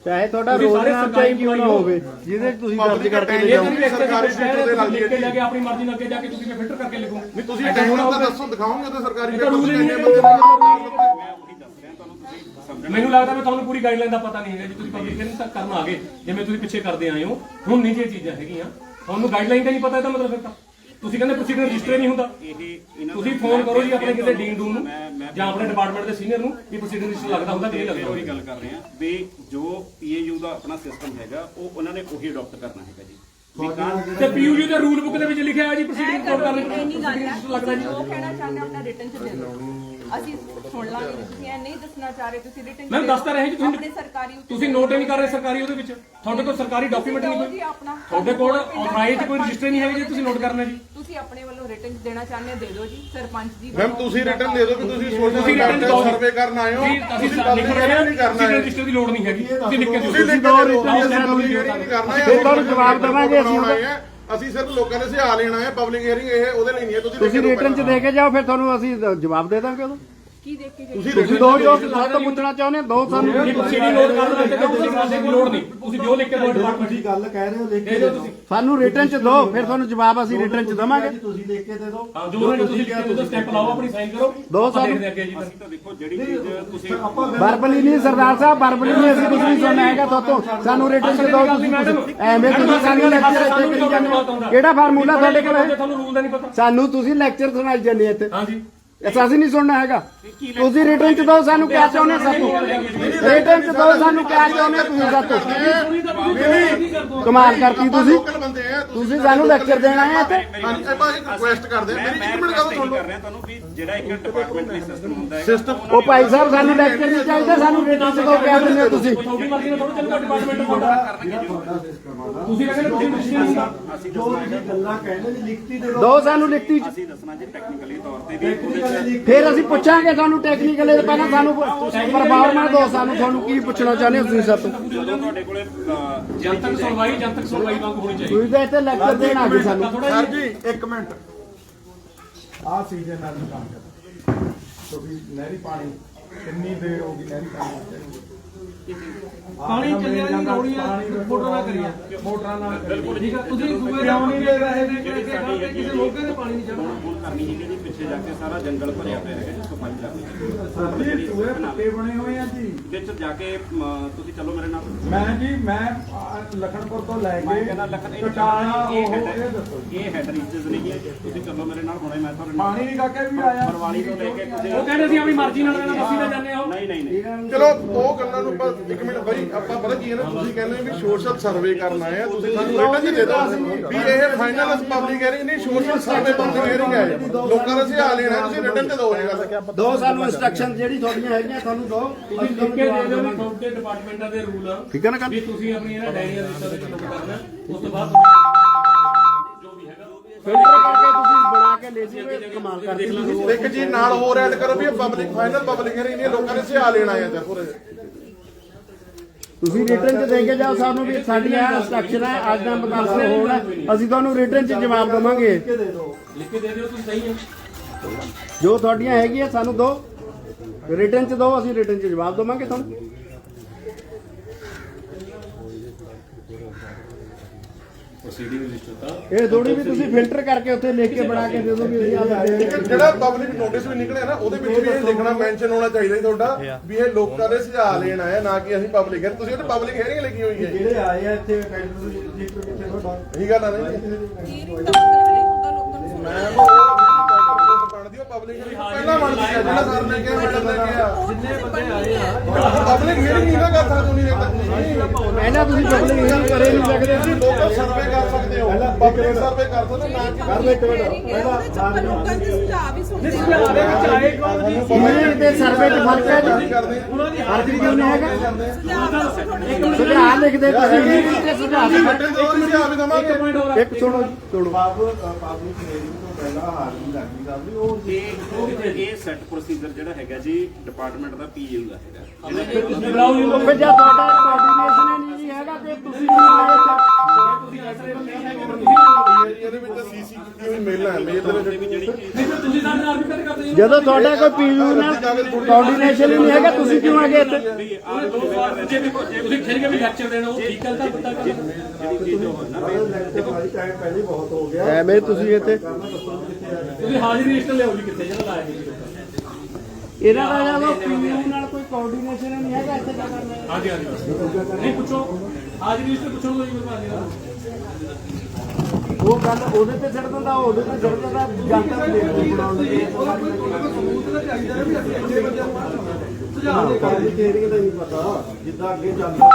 ਚਾਹੇ ਤੁਹਾਡਾ ਤੁਸੀਂ ਸਾਰੇ ਸਰਕਾਰੀ ਚਾਹੀ ਕਿਉਂ ਨਾ ਹੋਵੇ ਜਿਹਦੇ 'ਚ ਤੁਸੀਂ ਦਰਜ Public ਕਰਕੇ ਲੈ ਇਹ ਜਾਓ। ਤਾਂ ਨਹੀਂ ਸਰਕਾਰੀ ਪੇਪਰ ਤੇ ਲੱਗ ਲਿਖ ਕੇ ਜੀ। ਲੈ ਕੇ ਆਪਣੀ ਮਰਜ਼ੀ ਨਾਲ ਅੱਗੇ ਜਾ ਕੇ ਤੁਸੀਂ ਫਿਲਟਰ ਕਰਕੇ ਲਿਖੋ। ਵੀ ਤੁਸੀਂ ਤਾਂ ਦੱਸੋ ਦਿਖਾਓਗੇ ਤਾਂ ਸਰਕਾਰੀ ਇਹ ਤਾਂ ਪੇਪਰ rule ਹੀ ਕਿੰਨੇ ਨਹੀਂ ਬੰਦੇ ਹੈ। ਨੇ? ਮੈਂ ਉਹੀ ਦੱਸ ਰਿਹਾ ਤੁਹਾਨੂੰ ਤੁਸੀਂ ਸਮਝਣਾ ਮੈਨੂੰ ਲੱਗਦਾ ਵੀ ਤੁਹਾਨੂੰ ਪੂਰੀ ਗਾਈਡਲਾਈਨ ਦਾ ਪਤਾ ਨਹੀਂ ਹੈਗਾ ਜੀ ਤੁਸੀਂ ਪਬਲਿਕ ਹੀਅਰਿੰਗ ਤੱਕ ਕਰਨ ਆ ਗਏ ਜਿਵੇਂ ਤੁਸੀਂ ਪਿੱਛੇ ਕਰਦੇ ਆਏ ਹੋ। ਹੁਣ ਨਹੀਂ ਜੀ ਇਹ ਚੀਜ਼ਾਂ ਹੈਗੀਆਂ ਤੁਹਾਨੂੰ ਗਾਈਡਲਾਈਨ ਦਾ ਨਹੀਂ ਪਤਾ ਇਹਦਾ ਮਤਲਬ ਫਿਰ ਤਾਂ। ਤੁਸੀਂ ਕਹਿੰਦੇ ਪ੍ਰੋਸੀਡਰ ਰਜਿਸਟਰ ਨਹੀਂ ਹੁੰਦਾ। ਤੁਸੀਂ ਦਾ- ਫੋਨ ਕਰੋ ਜੀ ਆਪਣੇ ਕਿਸੇ ਡੀਨ ਡੂਨ ਨੂੰ ਜਾਂ ਆਪਣੇ ਡਿਪਾਰਟਮੈਂਟ ਦੇ ਸੀਨੀਅਰ ਨੂੰ ਵੀ ਪ੍ਰੋਸੀਡਰ ਰਜਿਸਟਰ ਲੱਗਦਾ ਹੁੰਦਾ ਕਿ ਨਹੀਂ ਲੱਗਦਾ ਉਹੀ ਗੱਲ ਕਰ ਰਹੇ ਹਾਂ ਵੀ ਜੋ ਪੀਏਯੂ ਦਾ ਆਪਣਾ ਸਿਸਟਮ ਹੈਗਾ ਉਹ ਉਹਨਾਂ ਨੇ ਉਹੀ ਅਡਾਪਟ ਕਰਨਾ ਹੈਗਾ ਜੀ। ਕਾਂ ਤੇ ਪੀਯੂਜੀ ਦੇ ਰੂਲ ਬੁੱਕ ਦੇ ਵਿੱਚ ਲਿਖਿਆ ਹੈ ਜੀ ਕੋਡ ਜੀ, ਕਰਨੀ ਇਹ ਨਹੀਂ ਗੱਲ ਹੈ ਲੱਗਦਾ ਜੀ। ਕਹਿਣਾ ਚਾਹੁੰਦੇ ਆਪਣਾ ਰਿਟਰਨ ਚ ਦੇ ਦਿਓ। ਅਸੀਂ ਸੁਣ ਲਾਂਗੇ ਜੇ ਤੁਸੀਂ ਇਹ ਨਹੀਂ ਦੱਸਣਾ ਚਾਹ ਰਹੇ ਤੁਸੀਂ ਰਿਟਰਨ ਮੈਂ ਦੱਸ ਤਾਂ ਰਿਹਾ ਜੀ ਤੁਸੀਂ। ਆਪਣੇ ਸਰਕਾਰੀ ਉੱਤੇ ਤੁਸੀਂ ਨੋਟ ਨਹੀਂ ਕਰ ਰਹੇ ਸਰਕਾਰੀ ਉਹਦੇ ਵਿੱਚ। ਤੁਹਾਡੇ ਕੋਲ ਸਰਕਾਰੀ ਡਾਕੂਮੈਂਟ ਨਹੀਂ ਕੋਈ। ਤੁਹਾਡੇ ਕੋਲ ਆਥਰਾਈਜ਼ ਕੋਈ ਰਜਿਸਟਰ ਨਹੀਂ ਹੈਗਾ ਜੀ ਤੁਸੀਂ ਨੋਟ ਕਰਨਾ ਜੀ। ਤੁਸੀਂ ਆਪਣੇ ਵੱਲੋਂ ਰਿਟਰਨ ਦੇਣਾ ਚਾਹੁੰਦੇ ਹੋ ਦੇ ਦਿਓ ਜੀ ਸਰਪੰਚ ਜੀ ਮੈਮ ਤੁਸੀਂ ਰਿਟਰਨ ਦੇ ਦਿਓ ਕਿ ਤੁਸੀਂ ਸੋਸ਼ਲ ਤੁਸੀਂ written ਇੰਪੈਕਟ ਦਿਓ। ਸਰਵੇ ਕਰਨ ਆਏ ਹੋ। ਵੀ ਅਸੀਂ ਤੁਸੀਂ ਲਿਖ ਰਹੇ ਹਾਂ hearing ਨਹੀਂ ਕਰਨਾ ਹੈ। ਰਜਿਸਟਰ ਦੀ ਲੋੜ ਨਹੀਂ ਹੈਗੀ। ਤੁਸੀਂ ਲਿਖ ਕੇ ਦਿਓ ਤੁਸੀਂ ਲਿਖ ਕੇ ਦਿਓ ਅਸੀਂ ਪਬਲਿਕ ਹੀਅਰਿੰਗ ਨਹੀਂ ਕਰਨਾ ਹੈ। ਤੁਹਾਨੂੰ ਜਵਾਬ ਦੇਵਾਂਗੇ ਅਸੀਂ ਉਹਦਾ। ਅਸੀਂ ਸਿਰਫ ਲੋਕਾਂ ਦੇ ਸੁਝਾਅ ਲੈਣਾ ਹੈ ਪਬਲਿਕ ਹੀਅਰਿੰਗ ਇਹ ਉਹਦੇ ਲਈ ਨਹੀਂ ਹੈ। ਤੁਸੀਂ ਤੁਸੀਂ ਰਿਟਰਨ 'ਚ ਦੇ ਕੇ ਜਾਓ ਫਿਰ ਤੁਹਾਨੂੰ ਅਸੀਂ ਜਵਾਬ ਦੇ ਦਾਂਗੇ ਉਦੋਂ। ਕੀ ਦੇਖ ਕੇ ਤੁਸੀਂ ਤੁਸੀਂ ਦੋ ਜੋ ਸਾਡੇ ਤੋਂ ਪੁੱਛਣਾ ਚਾਹੁੰਦੇ ਹੋ ਦੋ ਸਾਨੂੰ ਨਹੀਂ ਪ੍ਰੋਸੀਡਿੰਗ ਨੋਟ ਕਰਨ ਵਾਸਤੇ ਕੋਈ ਤੁਸੀਂ ਦੀ ਲੋੜ ਨਹੀਂ। ਤੁਸੀਂ ਜੋ ਲਿਖ ਕੇ ਦਿਓ ਡਿਪਾਰਟਮੈਂਟ ਤੁਸੀਂ ਗੱਲ ਕਹਿ ਰਹੇ ਹੋ ਲਿਖ ਦੇ ਕੇ ਦਿਓ ਦੇ ਤੁਸੀਂ। ਸਾਨੂੰ ਰਿਟਰਨ 'ਚ ਦਿਓ ਫਿਰ ਤੁਹਾਨੂੰ ਜਵਾਬ ਅਸੀਂ ਰਿਟਰਨ 'ਚ ਦਵਾਂਗੇ। ਤੁਸੀਂ ਲਿਖ ਕੇ ਦੇ ਦਿਓ। ਹਾਂ ਜੋ ਤੁਸੀਂ ਲਿਖਿਆ ਉਹਦਾ ਸਟੈਂਪ ਲਾਓ ਆਪਣੀ ਸਾਈਨ ਕਰੋ। ਦੋ ਸਾਨੂੰ- ਦੇਖਦੇ ਅੱਗੇ ਜੀ ਅਸੀਂ ਤਾਂ ਦੇਖੋ ਜਿਹੜੀ ਚੀਜ਼ ਤੁਸੀਂ ਬਰਬਲੀ ਨਹੀਂ ਸਰਦਾਰ ਸਾਹਿਬ ਬਰਬਲੀ ਨਹੀਂ ਅਸੀਂ ਕੁਝ ਨਹੀਂ ਸੁਣਨਾ ਹੈਗਾ ਤੁਹਾਤੋਂ ਸਾਨੂੰ ਰਿਟਰਨ 'ਚ ਦਿਓ ਤੁਸੀਂ ਕੁਛ। ਐਵੇਂ ਤੁਸੀਂ ਸਾਨੂੰ ਲੈਕਚਰ ਇੱਥੇ ਕਰੀ ਜਾਂਦੇ ਕਿਹੜਾ ਫਾਰਮੂਲਾ ਤੁਹਾਡੇ ਕੋਲ ਹੈ? ਤੁਹਾਨੂੰ ਰੂਲ ਦਾ ਨਹੀਂ ਪਤਾ। ਸਾਨੂੰ ਤੁਸੀਂ ਲੈਕਚਰ ਸੁਣਾਈ ਜਾਂਦੇ ਇੱਥੇ। ਹਾਂਜੀ। ਅਸੀਂ ਨਹੀਂ ਸੁਣਨਾ ਹੈਗਾ। ਤੁਸੀਂ ਰਿਟਰਨ 'ਚ ਦਿਓ ਸਾਨੂੰ ਕਿਆ ਚਾਹੁੰਦੇ ਸਾਤੋਂ ਰਿਟਰਨ 'ਚ ਦਿਓ ਸਾਨੂੰ ਕਿਆ ਚਾਹੁੰਦੇ ਤੁਸੀਂ ਸਾਤੋਂ ਕਮਾਲ ਕਰਤੀ ਤੁਸੀਂ। ਆ ਤੁਸੀਂ ਸਾਨੂੰ ਲੈਕਚਰ ਦੇਣਾ ਹੈ ਇੱਥੇ? ਹਾਂਜੀ ਇਹ ਬਸ ਇੱਕ ਰਿਕੁਐਸਟ ਕਰਦੇ ਆ ਮੇਰੀ ਇੱਕ ਮਿੰਟ ਗੱਲ ਸੁਣ ਲਓ। ਕਰ ਰਿਹਾ ਤੁਹਾਨੂੰ ਵੀ ਜਿਹੜਾ ਇੱਕ ਡਿਪਾਰਟਮੈਂਟ ਦੀ ਸਿਸਟਮ ਹੁੰਦਾ ਹੈ ਸਿਸਟਮ ਉਹ ਭਾਈ ਸਾਹਿਬ ਸਾਨੂੰ ਲੈਕਚਰ ਨਹੀਂ ਚਾਹੀਦਾ ਸਾਨੂੰ ਰਿਟਰਨ 'ਚ ਦਿਓ ਕਿਆ ਦਿੰਦੇ ਹੋ ਤੁਸੀਂ? ਤੁਹਾਡੀ ਮਰਜ਼ੀ ਨਾਲ ਥੋੜਾ ਚੱਲੂਗਾ ਡਿਪਾਰਟਮੈਂਟ ਤੁਹਾਡਾ। ਜਿਹੜਾ ਤੁਹਾਡਾ ਸਿਸਟਮ ਆ ਨਾ ਤੁਸੀਂ ਕਹਿੰਦੇ ਤੁਸੀਂ ਜੋ ਤੁਸੀਂ ਗੱਲਾਂ ਕਹਿੰਦੇ ਨੇ ਲਿਖਤੀ ਦੇ ਦਿਓ। ਦੋ ਸਾਨੂੰ ਲਿਖਤੀ 'ਚ ਅਸੀਂ ਦੱਸਣਾ ਜੀ ਟੈਕਨੀਕਲੀ ਤੌਰ ਤੇ ਵੀ ਉਹਦੇ ਚ ਫਿਰ ਅਸੀਂ ਪੁੱਛਾਂਗੇ ਸਾਨੂੰ ਟੈਕਨੀਕਲ ਇਹ ਪਹਿਲਾਂ ਸਾਨੂੰ ਪਰਫਾਰਮੈਂਸ ਦਿਓ ਸਾਨੂੰ ਤੁਹਾਨੂੰ ਕੀ ਪੁੱਛਣਾ ਚਾਹੁੰਦੇ ਹੋ ਤੁਸੀਂ ਸਾਤੋਂ ਜਦੋਂ ਤੁਹਾਡੇ ਕੋਲੇ ਅਹ, ਜਨਤਕ ਸੁਣਵਾਈ ਜਨਤਕ ਸੁਣਵਾਈ ਵਾਂਗ ਹੋਣੀ ਚਾਹੀਦੀ। ਤੁਸੀਂ ਤਾਂ ਇੱਥੇ ਲੈਕਚਰ ਦੇਣ ਆ ਗਏ ਸਾਨੂੰ। ਸਰ ਜੀ ਇੱਕ ਮਿੰਟ। ਆਹ ਸੀਜ਼ਨ ਨਾਲ ਕੰਮ ਕਰਦਾ। ਕਿਉਂਕਿ ਨਹਿਰੀ ਪਾਣੀ ਕਿੰਨੀ ਦੇਰ ਹੋ ਗਈ ਨਹਿਰੀ ਪਾਣੀ ਪਾਣੀ ਚੱਲਿਆ ਨਹੀਂ ਰੋੜੀਆਂ ਮੋਟਰਾਂ ਨਾਲ ਕਰੀਆਂ ਮੋਟਰਾਂ ਨਾਲ ਬਿਲਕੁਲ ਠੀਕ ਆ ਤੁਸੀਂ ਕਿਉਂ ਨਹੀਂ ਦੇ ਰਹੇ ਨੇ ਕਿ ਕਿਸੇ ਮੌਕੇ ਤੇ ਪਾਣੀ ਨਹੀਂ ਚੜਨਾ ਹੁਣ ਕਰਨੀ ਜੀ ਪਿੱਛੇ ਜਾ ਕੇ ਸਾਰਾ ਜੰਗਲ ਭਰਿਆ ਪਿਆ ਹੈਗਾ ਜੀ ਸਫ਼ਾਈ ਕਰਨੀ ਜੀ ਸੂਏ ਪੱਕੇ ਬਣੇ ਹੋਏ ਆ ਜੀ। ਵਿੱਚ ਜਾ ਕੇ ਮ, ਤੁਸੀਂ ਚੱਲੋ ਮੇਰੇ ਨਾਲ। ਮੈਂ ਜੀ ਮੈਂ ਲਖਨਪੁਰ ਤੋਂ ਲੈ ਮੈਂ ਕੇ ਕਹਿੰਦਾ ਲਖਨ ਇਹ ਕਟਾਲਾ ਇਹ ਉਹ ਹੈਡ ਇਹ ਦੱਸੋ ਇਹ ਹੈਡ ਰੀਚਸ ਨਹੀਂ ਹੈ ਤੁਸੀਂ ਚੱਲੋ ਮੇਰੇ ਨਾਲ ਹੁਣੇ ਮੈਂ ਤੁਹਾਡੇ ਪਾਣੀ ਵੀ ਕਾਕੇ ਵੀ ਆਇਆ। ਪਰਵਾਲੀ ਤੋਂ ਲੈ ਕੇ ਉਹ ਕਹਿੰਦੇ ਸੀ ਆਪਣੀ ਮਰਜ਼ੀ ਨਾਲ ਕਹਿੰਦਾ ਬੱਸੀ ਤੇ ਜਾਂਦੇ ਹੋ। ਨਹੀਂ ਨਹੀਂ ਨਹੀਂ। ਚਲੋ ਉਹ ਗੱਲਾਂ ਨੂੰ ਆਪਾਂ ਇੱਕ ਮਿੰਟ ਬਾਈ ਆਪਾਂ ਪਤਾ ਕੀ ਹੈ ਨਾ ਤੁਸੀਂ ਕਹਿੰਦੇ ਵੀ ਸੋਸ਼ਲ ਸਰਵੇ ਕਰਨ ਆਏ ਆ ਤੁਸੀਂ ਸਾਨੂੰ ਰਿਟਨ ਚ ਦੇ ਦਿਓ। ਵੀ ਇਹ ਫਾਈਨਲ ਪਬਲਿਕ ਹੈਰਿੰਗ ਨਹੀਂ ਸੋਸ਼ਲ ਸਰਵੇ ਪਬਲਿਕ ਹੈਰਿੰਗ ਹੈ। ਲੋਕਾਂ ਦਾ ਸੁਝਾਅ ਲੈਣਾ ਤੁਸੀਂ ਰਿਟਨ ਚ ਦਿਓ ਇਹ ਗੱਲ। ਦੋ ਸਾਨੂੰ ਇਨਸਟਰਕਸ਼ਨ ਜਿਹੜੀ ਤੁਹਾਡੀਆਂ ਹੈਗੀਆਂ ਤੁਹਾਨੂੰ ਦੋ ਤੁਸੀਂ ਲਿਖ ਕੇ ਦੇ ਦਿਓ ਵੀ ਤੁਹਾਡੇ ਡਿਪਾਰਟਮੈਂਟਾਂ ਦੇ ਰੂਲ ਆ। ਠੀਕ ਹੈ ਨਾ? ਵੀ ਤੁਸੀਂ ਆਪਣੀ ਇਹਨਾਂ ਡਾਇਰੀਆਂ ਦੇ ਉੱਤੇ ਕਰਨਾ ਉਸ ਤੋਂ ਬਾਅਦ ਜੋ ਵੀ ਹੈਗਾ। ਫਿਲਟਰ ਕਰਕੇ ਤੁਸੀਂ ਬਣਾ ਕੇ ਲੈ ਜਾਓਗੇ ਕਮਾਲ ਕਰਦੇ ਤੁਸੀਂ ਇੱਕ ਚੀਜ਼ ਨਾਲ ਹੋਰ ਐਡ ਕਰੋ ਵੀ ਇਹ ਪਬਲਿਕ ਫਾਈਨਲ ਪਬਲਿਕ ਹੈਰਿੰਗ ਨਹੀਂ ਲੋਕਾਂ ਨੇ ਸੁਝਾਅ ਲੈਣਾ ਹੈ ਤੇ ਪੂਰੇ ਤੁਸੀਂ ਰਿਟਰਨ ਚ ਦੇ ਕੇ ਜਾਓ ਸਾਨੂੰ ਵੀ ਸਾਡੀਆਂ ਇਨਸਟਰਕਸ਼ਨ ਹੈ ਅੱਜ ਦਾ ਮੁਕਾਬਲਾ ਹੋਣਾ। ਅਸੀਂ ਤੁਹਾਨੂੰ ਰਿਟਰਨ ਚ ਜਵਾਬ ਦੇਵਾਂਗੇ। ਲਿਖ ਕੇ ਦੇ ਦਿਓ ਤੁਸੀਂ ਸਹੀ ਹੈ। ਜੋ ਤੁਹਾਡੀਆਂ ਹੈਗੀਆਂ ਸਾਨੂੰ ਦੋ। ਰਿਟਰਨ ਚ ਦੋ ਅਸੀਂ ਰਿਟਰਨ ਚ ਜਵਾਬ ਦੇਵਾਂਗੇ ਤੁਹਾਨੂੰ। ਪ੍ਰੋਸੀਡਿੰਗ ਰਜਿਸਟਰ ਤਾਂ। ਇਹ ਥੋੜੀ ਵੀ ਤੁਸੀਂ ਫਿਲਟਰ ਕਰਕੇ ਉੱਥੇ ਲਿਖ ਕੇ ਬਣਾ ਕੇ ਦੇ ਦੋ ਵੀ ਅਸੀਂ ਆਹ ਦੇ ਹੈ, ਜਿਹੜਾ ਪਬਲਿਕ ਨੋਟਿਸ ਵੀ ਨਿਕਲਿਆ ਨਾ ਉਹਦੇ ਵਿੱਚ ਵੀ ਇਹ ਲਿਖਣਾ ਮੈਂਸ਼ਨ ਹੋਣਾ ਚਾਹੀਦਾ ਜੀ ਤੁਹਾਡਾ ਵੀ ਇਹ ਲੋਕਾਂ ਦੇ ਸੁਝਾਅ ਲੈਣ ਆਇਆ ਨਾ ਕਿ ਅਸੀਂ ਪਬਲਿਕ ਹੈ। ਤੁਸੀਂ ਉਹਦੇ ਪਬਲਿਕ ਹੈਰਿੰਗ ਲਿਖੀ ਹੋਈ ਹੈ। ਜਿਹੜੇ ਆਏ ਆ ਇੱਥੇ ਕੈਂਟਰ ਕਿੱਥੇ ਤੁਹਾਡਾ। ਇਹੀ ਗੱਲ ਆ ਨਾ ਜੀ। ਮੈਂ ਉਹ ਬਣਦੀ ਉਹ ਪਬਲਿਕ ਪਹਿਲਾਂ ਬਣਦੀ ਹੈ ਜਿਹੜਾ ਸਰ ਨੇ ਕਿਹਾ ਮੈਡਮ ਨੇ ਕਿਹਾ ਜਿੰਨੇ ਬੰਦੇ ਆਏ ਆ। ਪਬਲਿਕ ਹੀਅਰਿੰਗ ਨਹੀਂ ਨਾ ਕਰ ਸਕਦੇ ਤੁਸੀਂ ਤੱਕ। ਪਹਿਲਾਂ ਤੁਸੀਂ ਪਬਲਿਕ ਹੀਅਰਿੰਗ ਕਰੇ ਨਹੀਂ ਸਕਦੇ ਤੁਸੀਂ ਲੋਕਲ ਸਰਵੇ ਕਰ ਸਕਦੇ ਹੋ। ਪਬਲਿਕ ਸਰਵੇ ਕਰ ਹੋ ਨਾ ਕਿ ਕਰ ਲਓ ਇੱਕ ਮਿੰਟ ਪਹਿਲਾਂ ਆਪਾਂ ਲੋਕਾਂ ਦੇ ਸੁਝਾਅ ਵੀ ਸੁਣਦੇ ਆ। ਵਿੱਚ ਆਏ ਕੌਣ ਜੀ? ਇਹਨਾਂ ਦੇ ਸਰਵੇ 'ਚ ਫ਼ਰਕ ਹੈ ਜੀ? ਫ਼ਰਕ ਕਿਉਂ ਨਹੀਂ ਹੈਗਾ? ਇੱਕ ਸੁਝਾਅ ਲਿਖਦੇ ਤੁਸੀਂ। ਸੁਝਾਅ ਦੋ ਵੀ ਦਵਾਂਗੇ। ਇੱਕ ਸੁਣੋ ਸੁਣੋ ਪਬਲਿਕ ਹੀਅਰਿੰਗ ਤੋਂ ਪਹਿਲਾਂ ਹਾਜ਼ਰੀ ਲੱਗਦੀ ਸਾਡੀ ਉਹ ਇਹ ਇਹ ਸੈੱਟ ਪ੍ਰੋਸੀਜਰ ਜਿਹੜਾ ਹੈਗਾ ਜੀ ਡਿਪਾਰਟਮੈਂਟ ਦਾ ਪੀਯੂ ਦਾ ਹੈਗਾ। ਤੁਸੀਂ ਬੁਲਾਓ ਜੀ ਫਿਰ ਜੇ ਤੁਹਾਡਾ ਕੋਆਰਡੀਨੇਸ਼ਨ ਹੀ ਨਹੀਂ ਹੈਗਾ ਤੇ ਤੁਸੀਂ ਵੀ ਇਹਦੇ ਵਿੱਚ ਤਾਂ ਸੀਸੀ ਕੀਤੀ ਹੋਈ ਮੇਲ ਹੈ ਮੇਲ ਦੇ ਵਿੱਚ ਤੁਸੀਂ ਸਾਡੇ ਨਾਲ ਆਰਗੂਮੈਂਟ ਕਰਦੇ ਹੋ ਜਦੋਂ ਤੁਹਾਡਾ ਕੋਈ ਪੀਯੂ ਨਾਲ ਕੋਆਰਡੀਨੇਸ਼ਨ ਹੀ ਨਹੀਂ ਹੈਗਾ ਤੁਸੀਂ ਕਿਉਂ ਆਗੇ ਇੱਥੇ? ਉਹਨੇ ਦੋ ਸਵਾਲ ਜੇ ਵੀ ਤੁਸੀਂ ਖਿਲ ਕੇ ਵੀ ਲੈਕਚਰ ਦੇਣਾ ਉਹ ਠੀਕ ਗੱਲ ਤਾਂ ਪਤਾ ਕਰ ਜਿਹੜੀ ਚੀਜ਼ ਹੋਈ ਨਾ ਦੇਖੋ ਟਾਈਮ ਪਹਿਲੇ ਬਹੁਤ ਹੋ ਗਿਆ ਐਵੇਂ ਤੁਸੀਂ ਇੱਥੇ ਤੁਸੀਂ ਹਾਜ਼ਰੀ ਰਜਿਸਟਰ ਲਿਆਓ ਜੀ ਕਿੱਥੇ ਜਿਹੜਾ ਲਾਇਆ ਜੀ ਇਹਨਾਂ ਦਾ ਜਦੋਂ ਪੀਯੂ ਨਾਲ ਕੋਈ ਕੋਆਰਡੀਨੇਸ਼ਨ ਹੀ ਨਹੀਂ ਹੈਗਾ ਇੱਥੇ ਕੀ ਕਰਨਾ ਹੈ? ਹਾਂਜੀ ਹਾਂਜੀ। ਨਹੀਂ ਪੁੱਛੋ। ਹਾਜ਼ਰੀ ਰਜਿਸਟਰ ਪੁੱਛੋ ਕੋਈ। ਕੋਈ ਭਾਜੀ ਦਾ ਉਹ ਗੱਲ ਉਹਦੇ ਤੇ ਛੱਡ ਦਿੰਦਾ ਉਹਦੇ ਤੇ ਛੱਡ ਦਿੰਦਾ ਜਨਤਾ ਦੇ ਬਣਾਉਣ ਲੱਗੇ ਪਬਲਿਕ ਹੀਅਰਿੰਗ ਦਾ ਨਹੀਂ ਪਤਾ ਜਿੱਦਾਂ ਅੱਗੇ ਚੱਲਦਾ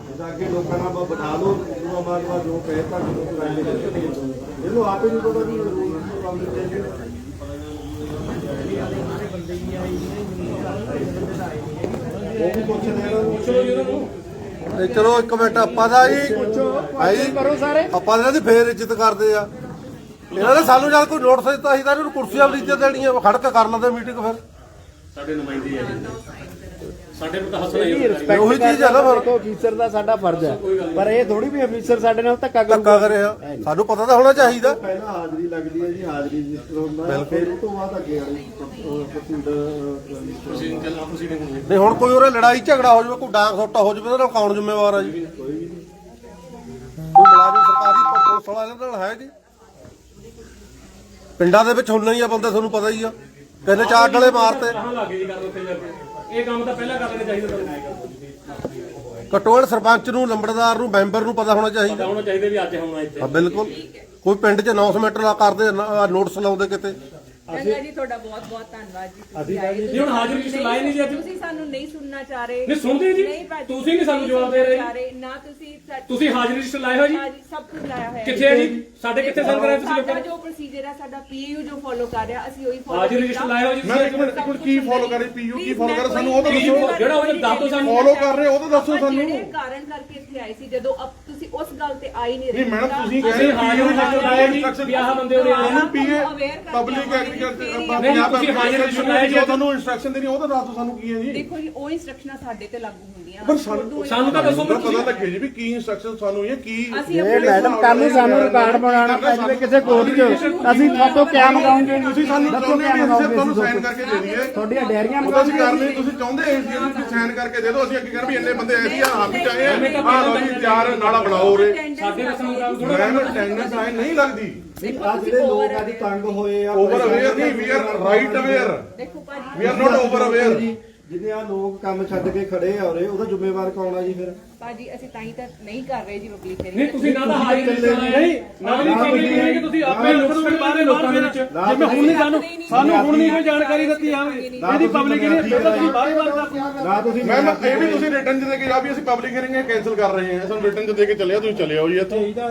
ਜਿੱਦਾਂ ਅੱਗੇ ਲੋਕਾਂ ਨਾਲ ਬ- ਬਿਠਾ ਲਓ ਉਹ ਬਾਅਦ ਜੋ ਕਹਿਤਾ ਜਦੋਂ ਕਰਾਂਗੇ ਇਹਨੂੰ ਆਪੇ ਨਹੀਂ ਪਤਾ ਵੀ ਪਬਲਿਕ ਹੀਅਰਿੰਗ ਉਹ ਵੀ ਪੁੱਛਦੇ ਆ ਪੁੱਛੋ ਜੀ ਉਹਨਾਂ ਨੂੰ ਤੇ ਚਲੋ ਇੱਕ ਮਿੰਟ ਆਪਾਂ ਦਾ ਜੀ ਭਾਈ ਕਰੋ ਸਾਰੇ। ਆਪਾਂ ਇਹਨਾਂ ਦੀ ਫੇਰ ਇੱਜ਼ਤ ਕਰਦੇ ਆ। ਇਹਨਾਂ ਨੇ ਸਾਨੂੰ ਜਦ ਕੋਈ ਨੋਟਿਸ ਦਿੱਤਾ ਸੀ ਤਾਂ ਇਹਨਾਂ ਨੂੰ ਕੁਰਸੀਆਂ ਵੀ ਇੱਜ਼ਤ ਦੇਣੀ ਆ ਖੜ ਕੇ ਕਰ ਲੈਂਦੇ ਮੀਟਿੰਗ ਫਿਰ। ਸਾਡੇ ਨੁਮਾਇੰਦੇ ਆ ਜੀ। ਸਾਡੇ ਕੋਲ ਤਾਂ ਹੱਸਣਾ ਹੀ ਰਿਸਪੈਕਟ ਉਹੀ ਚੀਜ਼ ਆ ਨਾ ਫਿਰ। ਅਫੀਸਰ ਦਾ ਸਾਡਾ ਫਰਜ਼ ਹੈ। ਪਰ ਇਹ ਥੋੜੀ ਵੀ ਅਫੀਸਰ ਸਾਡੇ ਨਾਲ ਧੱਕਾ ਧੱਕਾ ਕਰੂਗਾ। ਕਰਿਆ ਸਾਨੂੰ ਪਤਾ ਤਾਂ ਹੋਣਾ ਚਾਹੀਦਾ। ਪਹਿਲਾਂ ਹਾਜ਼ਰੀ ਲੱਗਦੀ ਹੈ ਜੀ ਹਾਜ਼ਰੀ ਰਜਿਸਟਰ ਹੁੰਦਾ ਹੈ ਫਿਰ ਉਹ ਤੋਂ ਬਾਅਦ ਅੱਗੇ ਵਾਲੀ ਪ੍ਰੋਸੀਡਰ ਪ੍ਰੋਸੀਡਿੰਗ ਚੱਲਣਾ ਪ੍ਰੋਸੀਡਿੰਗ ਹੋਣੀ ਨਹੀਂ ਹੁਣ ਕੋਈ ਉਹਰੇ ਲੜਾਈ ਝਗੜਾ ਹੋ ਜਾਵੇ ਕੋਈ ਡਾਂਗ ਸੋਟਾ ਹੋ ਜਾਵੇ ਕੌਣ ਜ਼ਿੰਮੇਵਾਰ ਆ ਜੀ? ਕੋਈ ਮੁਲਾਜ਼ਮ ਸਰਕਾਰੀ ਪ- ਪੁਲਿਸ ਵਾਲਾ ਇਹਨਾਂ ਨਾਲ ਹੈ ਜੀ। ਪਿੰਡਾਂ ਦੇ ਵਿੱਚ ਹੁੰਨਾ ਹੀ ਆ ਬੰਦੇ ਤੁਹਾਨੂੰ ਪਤਾ ਹੀ ਆ। ਕਹਿੰਦੇ ਚਾਰ ਡਲੇ ਮਾਰਤੇ। ਕਹਾਂ ਲੱਗੇ ਜੀ ਕਰਨ ਉੱਥੇ ਜਾ ਕੇ। ਇਹ ਕੰਮ ਤਾਂ ਪਹਿਲਾਂ ਕਰ ਲੈਣਾ ਚਾਹੀਦਾ ਤੁਹਾਨੂੰ ਕਟੋਲ ਸਰਪੰਚ ਨੂੰ ਲੰਬੜਦਾਰ ਨੂੰ ਮੈਂਬਰ ਨੂੰ ਪਤਾ ਹੋਣਾ ਚਾਹੀਦਾ। ਹੋਣਾ ਚਾਹੀਦਾ ਵੀ ਅੱਜ ਹੋਣਾ ਇੱਥੇ। ਹਾਂ ਬਿਲਕੁਲ। ਕੋਈ ਪਿੰਡ 'ਚ ਅਨਾਉਂਸਮੈਂਟ ਲਾ ਕਰਦੇ ਨੋਟਿਸ ਲਾਉਂਦੇ ਕਿਤੇ। ਚੰਗਾ ਜੀ ਤੁਹਾਡਾ ਬਹੁਤ ਬਹੁਤ ਧੰਨਵਾਦ ਜੀ ਤੁਸੀਂ ਆਏ ਨਹੀਂ ਹੁਣ ਹਾਜ਼ਰੀ ਰਜਿਸਟਰ ਲਾਏ ਨਹੀਂ ਜੀ ਅੱਜ? ਤੁਸੀਂ ਸਾਨੂੰ ਨਹੀਂ ਸੁਣਨਾ ਚਾਹ ਰਹੇ। ਨਹੀਂ ਸੁਣਦੇ ਜੀ। ਨਹੀਂ ਭਾਜੀ, ਤੁਸੀਂ ਨਹੀਂ ਸਾਨੂੰ ਜਵਾਬ ਦੇ ਰਹੇ। ਸੁਣਨਾ ਚਾਹ ਰਹੇ, ਨਾ ਤੁਸੀਂ ਸਾ- ਤੁਸੀਂ ਹਾਜ਼ਰੀ ਰਜਿਸਟਰ ਲਾਏ ਹੋ ਜੀ? ਹਾਂਜੀ, ਸਭ ਕੁਝ ਲਾਇਆ ਹੋਇਆ ਕਿੱਥੇ ਹੈ ਜੀ? ਸਾਡੇ ਕਿੱਥੇ ਸੰਗ ਰਹੇ ਤੁਸੀਂ ਸਾਡਾ ਲੋਕਾਂ ਜੋ ਪ੍ਰੋਸੀਜਰ ਹੈ ਸਾਡਾ ਪੀਯੂ ਜੋ ਫੋਲੋ ਕਰ ਰਿਹਾ ਅਸੀਂ ਉਹੀ ਫੋਲੋ ਹਾਜ਼ਰੀ ਰਜਿਸਟਰ ਲਾਏ ਹੋ ਜੀ ਮੈਂ ਇੱਕ ਮਿੰਟ ਇੱਕ ਮਿੰਟ ਕੀ ਫੋਲੋ ਕਰੇ ਪੀਯੂ ਕੀ ਫੋਲੋ ਕਰੇ ਸਾਨੂੰ ਉਹ ਤਾਂ ਦੱਸੋ। ਜਿਹੜਾ ਉਹਨੇ ਦੱਸ ਦਿਓ ਸਾਨੂੰ। ਫੋਲੋ ਕਰ ਰਹੇ ਉਹ ਤਾਂ ਦੱਸੋ ਆਪਾਂ ਸਾਨੂੰ। ਜਿਹੜੇ ਕਾਰਨ ਕਰਕੇ ਇੱਥੇ ਆਏ ਸੀ ਜਦੋਂ ਅਬ ਤੁਸੀਂ ਉਸ ਗੱਲ ਤੇ ਆ ਹੀ ਨਹੀਂ ਰਹੇ। ਨਹੀਂ ਮੈਡਮ ਤੁਸੀਂ ਅਸੀਂ ਹਾਜ਼ਰੀ ਰਜਿਸਟਰ ਲਾਏ ਜੀ? ਵੀ ਆਹ ਬੰਦੇ ਆਏ ਉਹਨੂੰ ਆ ਪੀਏ aware ਕਰਕੇ ਪਬਲਿਕ ਆਵਾਂਗੇ। ਆਪਾਂ ਨਹੀਂ, ਤੁਸੀਂ ਹਾਜ਼ਰ ਐਪਲੀਕੇਸ਼ਨ ਸੁਣਾਇਆ ਜੀ। ਜੋ ਤੁਹਾਨੂੰ ਇਨਸਟਰਕਸ਼ਨ ਦੇਣੀ ਉਹ ਤਾਂ ਦੱਸ ਦਿਓ ਸਾਨੂੰ ਕੀ ਹੈ ਜੀ? ਦੇਖੋ ਜੀ ਉਹ ਇਨਸਟਰਕਸ਼ਨਾਂ ਸਾਡੇ ਤੇ ਲਾਗੂ ਹੁੰਦੀਆਂ। ਪਰ ਸਾਨੂੰ ਸਾਨੂੰ ਤਾਂ ਦੱਸੋ ਤਾਂ ਪਤਾ ਲੱਗੇ ਜੀ ਵੀ ਕੀ ਇਨਸਟਰਕਸ਼ਨ ਸਾਨੂੰ ਇਹ ਕੀ ਅਸੀਂ ਇਹ ਮੈਡਮ ਕੱਲ ਨੂੰ ਸਾਨੂੰ ਰਿਕਾਰਡ ਬਣਾਉਣਾ ਪੈ ਜਾਵੇ ਕਿਸੇ ਕੋਰਟ 'ਚ। ਅਸੀਂ ਤੁਹਾਤੋਂ ਕਿਆ ਮੰਗਾਉਂਗੇ ਤੁਸੀਂ ਸਾਨੂੰ ਦੱਸੋ ਚਾਹੁੰਦੇ ਕਿਆ ਵੀ ਅਸੀਂ ਮੰਗਾਉਂਗੇ ਤੁਹਾਨੂੰ ਅਸੀਂ ਸਾਈਨ ਕਰਕੇ ਦੇ ਦਈਏ। ਤੁਹਾਡੀਆਂ ਡੈਰੀਆਂ ਉਹ ਤਾਂ ਅਸੀਂ ਕਰ ਮੰਗਾਉਂਗੇ ਲਈ ਤੁਸੀਂ ਚਾਹੁੰਦੇ ਸੀ ਜੀ ਤੁਸੀਂ ਸਾਈਨ ਕਰਕੇ ਦੇ ਦਿਓ। ਅਸੀਂ ਅੱਗੇ ਕਰ ਵੀ ਇੰਨੇ ਬੰਦੇ ਐਸੀ ਆ ਹਾਂ ਵੀ ਚਾਹੇ ਆ। ਲਓ ਜੀ ਚਾਰ ਨਾਲਾ ਬਣਾਓ ਰੇ ਸਾਡੇ ਦੱਸਣ ਮੁਤਾਬਕ ਥੋੜਾ ਮੈਮ ਅਟੈਂਡੈਂਸ ਆਏ ਨਹੀਂ ਲੱਗਦੀ। ਆ ਜਿਹੜੇ ਲੋਕ ਅੱਜ ਤੰਗ ਹੋਏ ਆ ਓਵਰ ਅਵੇਅਰ ਨਹੀਂ ਵੀ ਆਰ ਰਾਈਟ ਅਵੇਅਰ ਦੇਖੋ ਭਾਜੀ। We are not over aware ਜਿਹਨੇ ਆ ਲੋਕ ਕੰਮ ਛੱਡ ਕੇ ਖੜੇ ਆ ਉਰੇ ਉਹਦਾ ਜ਼ਿੰਮੇਵਾਰ ਕੌਣ ਆ ਜੀ ਫਿਰ? ਭਾਜੀ ਅਸੀਂ ਤਾਂ ਹੀ ਤਾਂ ਨਹੀਂ ਕਰ ਰਹੇ ਜੀ ਪਬਲਿਕ ਨਹੀਂ ਤੁਸੀਂ ਨਾ ਤਾਂ ਹਾਜ਼ਰ ਨਹੀਂ ਨਾ ਵੀ ਚੀਜ਼ ਨਹੀਂ ਕਿ ਤੁਸੀਂ ਆਪੇ ਲੋਕਾਂ ਨੂੰ ਬਾਹਰ ਲੋਕਾਂ ਦੇ ਵਿੱਚ। ਜਿਵੇਂ ਹੁਣ ਨਹੀਂ ਸਾਨੂੰ ਸਾਨੂੰ ਹੁਣ ਨਹੀਂ ਕੋਈ ਜਾਣਕਾਰੀ ਦਿੱਤੀ ਜਾਵੇ ਇਹਦੀ ਪਬਲਿਕ ਨੇ ਪਹਿਲਾਂ ਤੁਸੀਂ ਬਾਹਰ ਬਾਹਰ ਕਰਤੀ ਨਾ ਤੁਸੀਂ ਮੈਮ ਇਹ ਵੀ ਤੁਸੀਂ ਰਿਟਰਨ ਚ ਦੇ ਕੇ ਜਾ ਵੀ ਅਸੀਂ ਪਬਲਿਕ ਹੀਅਰਿੰਗ ਕੈਨਸਲ ਕਰ ਰਹੇ ਹਾਂ। ਸਾਨੂੰ ਰਿਟਰਨ ਚ ਦੇ ਕੇ ਚੱਲਿਆ ਤੁਸੀਂ ਚੱਲੇ ਆਓ ਜੀ ਇੱਥੋਂ। ਇਹਦਾ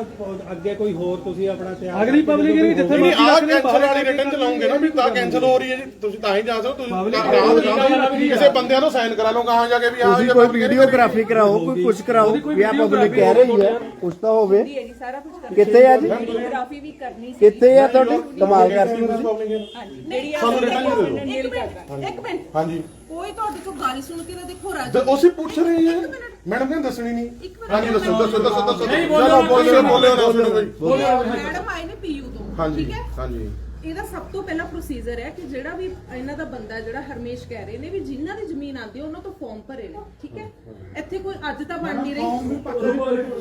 ਅੱਗੇ ਕੋਈ ਹੋਰ ਤੁਸੀਂ ਆਪਣਾ ਧਿਆਨ ਅਗਲੀ ਪਬਲਿਕ ਨੇ ਜਿੱਥੇ ਨਹੀਂ ਆ ਕੈਨਸਲ ਵਾਲੀ ਰਿਟਰਨ ਚ ਲਾਉਂਗੇ ਨਾ ਵੀ ਤਾਂ ਕੈਨਸਲ ਹੋ ਰਹੀ ਹੈ ਜੀ ਤੁਸੀਂ ਤਾਂ ਹੀ ਜਾ ਸਕਦੇ ਹੋ ਤੁਸੀਂ ਕਿਸੇ ਬੰਦਿਆਂ ਨੂੰ ਸਾਈਨ ਕਰਾ ਲਓ ਕਹਾਂ ਜਾ ਕੇ ਵੀ ਆ ਕੋਈ ਵੀਡੀਓਗ੍ਰਾਫੀ ਕਰਾਓ ਕੋਈ ਕੁਝ ਕਰਾਓ ਵੀ ਆ ਪਬਲਿਕ ਕਹਿ ਰਹੀ ਹੈ ਕੁਝ ਤਾਂ ਹੋਵੇ। ਜੀ ਜੀ ਸਾਰਾ ਕੁਝ ਕਰਨਾ ਕਿੱਥੇ ਆ ਜੀ? ਵੀਡੀਓਗ੍ਰਾਫੀ ਵੀ ਕਰਨੀ ਸੀ। ਕਿੱਥੇ ਆ ਤੁਹਾਡੀ? ਕਮਾਲ ਕਰਤੀ ਤੁਸੀਂ। ਹਾਂਜੀ। ਜਿਹੜੀ ਸਾਨੂੰ return ਦੇ ਦਿਓ। ਇੱਕ ਮਿੰਟ ਇੱਕ ਮਿੰਟ। ਹਾਂਜੀ। ਕੋਈ ਤੁਹਾਡੇ ਤੋਂ ਗੱਲ ਸੁਣ ਕੇ ਨਾ ਦੇਖੋ ਰਾਜ ਤੇ ਉਸੇ ਪੁੱਛ ਰਹੇ ਹਾਂ। ਮੈਡਮ ਨੇ ਦੱਸਣੀ ਨਹੀਂ। ਹਾਂਜੀ ਦੱਸੋ ਦੱਸੋ ਦੱਸੋ ਦੱਸੋ। ਨਹੀਂ, ਚਲੋ ਬੋਲੋ, ਬੋਲਿਓ ਬੋਲਿਓ ਦੱਸੋ। ਬਈ ਮੈਡਮ ਆਏ ਨੇ ਪੀਯੂ ਤੋਂ ਹਾਂਜੀ ਠੀਕ ਹੈ? ਹਾਂਜੀ। ਇਹਦਾ ਸਭ ਤੋਂ ਪਹਿਲਾ ਪ੍ਰੋਸੀਜਰ ਹੈ ਕਿ ਜਿਹੜਾ ਵੀ ਇਹਨਾਂ ਦਾ ਬੰਦਾ ਜਿਹੜਾ ਹਰਮੇਸ਼ ਕਹਿ ਰਹੇ ਨੇ ਵੀ ਜਿਨ੍ਹਾਂ ਦੀ ਜ਼ਮੀਨ ਆਂਦੀ ਹੈ ਉਹਨਾਂ ਤੋਂ ਫਾਰਮ ਭਰੇ ਨੇ ਠੀਕ ਹੈ? ਇੱਥੇ ਕੋਈ ਅੱਜ ਤਾਂ ਬਣ ਨਹੀਂ ਰਹੀ।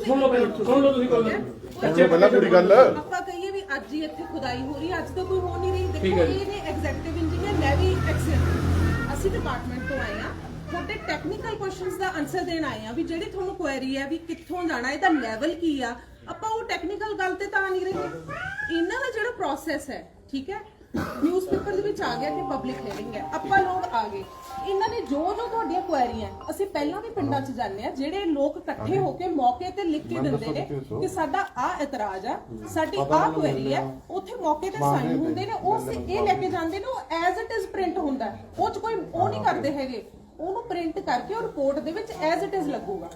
ਸੁਣ ਲਓ ਪਹਿਲਾਂ ਸੁਣ ਲਓ ਤੁਸੀਂ ਕੋਲ ਅੱਛਾ ਪਹਿਲਾਂ ਪੂਰੀ ਗੱਲ। ਆਪਾਂ ਕਹੀਏ ਵੀ ਅੱਜ ਹੀ ਇੱਥੇ ਖੁਦਾਈ ਹੋ ਰਹੀ ਹੈ ਅੱਜ ਤਾਂ ਕੋਈ ਹੋ ਨਹੀਂ ਰਹੀ। ਦੇਖੋ। ਇਹ ਨੇ ਐਗਜ਼ੈਕਟਿਵ ਇੰਜੀਨੀਅਰ ਮੈਂ ਵੀ ਐਕਸੀਡੈਂਟ ਅਸੀਂ ਡਿਪਾਰਟਮੈਂਟ ਤੋਂ ਆਏ ਆ ਤੁਹਾਡੇ ਟੈਕਨੀਕਲ ਕੁਐਸਚਨਸ ਦਾ ਆਨਸਰ ਦੇਣ ਆਏ ਆ ਵੀ ਜਿਹੜੀ ਤੁਹਾਨੂੰ ਕੁਐਰੀ ਹੈ ਵੀ ਕਿੱਥੋਂ ਜਾਣਾ ਇਹਦਾ ਲੈਵਲ ਕੀ ਆ? ਆਪਾਂ ਉਹ ਟੈਕਨੀਕਲ ਗੱਲ ਤੇ ਤਾਂ ਨਹੀਂ ਰਹੇ ਇਹਨਾਂ ਦਾ ਜਿਹੜਾ ਪ੍ਰੋਸੈਸ ਹੈ ਠੀਕ ਹੈ? ਨਿਊਜ਼ਪੇਪਰ ਦੇ ਵਿੱਚ ਆ ਗਿਆ ਕਿ ਪਬਲਿਕ ਹੀਅਰਿੰਗ ਹੈ। ਆਪਾਂ ਲੋਕ ਆ ਗਏ। ਇਹਨਾਂ ਨੇ ਜੋ ਜੋ ਤੁਹਾਡੀਆਂ ਕੁਐਰੀਆਂ ਅਸੀਂ ਪਹਿਲਾਂ ਵੀ ਪਿੰਡਾਂ 'ਚ ਜਾਂਦੇ ਆ ਜਿਹੜੇ ਲੋਕ ਇਕੱਠੇ ਹੋ ਕੇ ਮੌਕੇ ਤੇ ਲਿਖ ਕੇ ਦਿੰਦੇ ਨੇ ਕਿ ਸਾਡਾ ਆ ਇਤਰਾਜ਼ ਆ ਸਾਡੀ ਆ ਕੁਐਰੀ ਹੈ ਉੱਥੇ ਮੌਕੇ ਤੇ ਸਾਈਨ ਹੁੰਦੇ ਨੇ ਉਹ ਅਸੀਂ ਇਹ ਲੈ ਕੇ ਜਾਂਦੇ ਨੇ ਉਹ ਐਜ਼ ਇਟ ਇਜ਼ ਪ੍ਰਿੰਟ ਹੁੰਦਾ। ਉਹ 'ਚ ਕੋਈ ਉਹ ਨਹੀਂ ਕਰਦੇ ਹੈਗੇ। ਉਹਨੂੰ ਪ੍ਰਿੰਟ ਕਰਕੇ ਉਹ ਰਿਪੋਰਟ ਦੇ ਵਿੱਚ ਐਜ਼ ਇਟ ਇਜ਼ ਲੱਗੂਗਾ।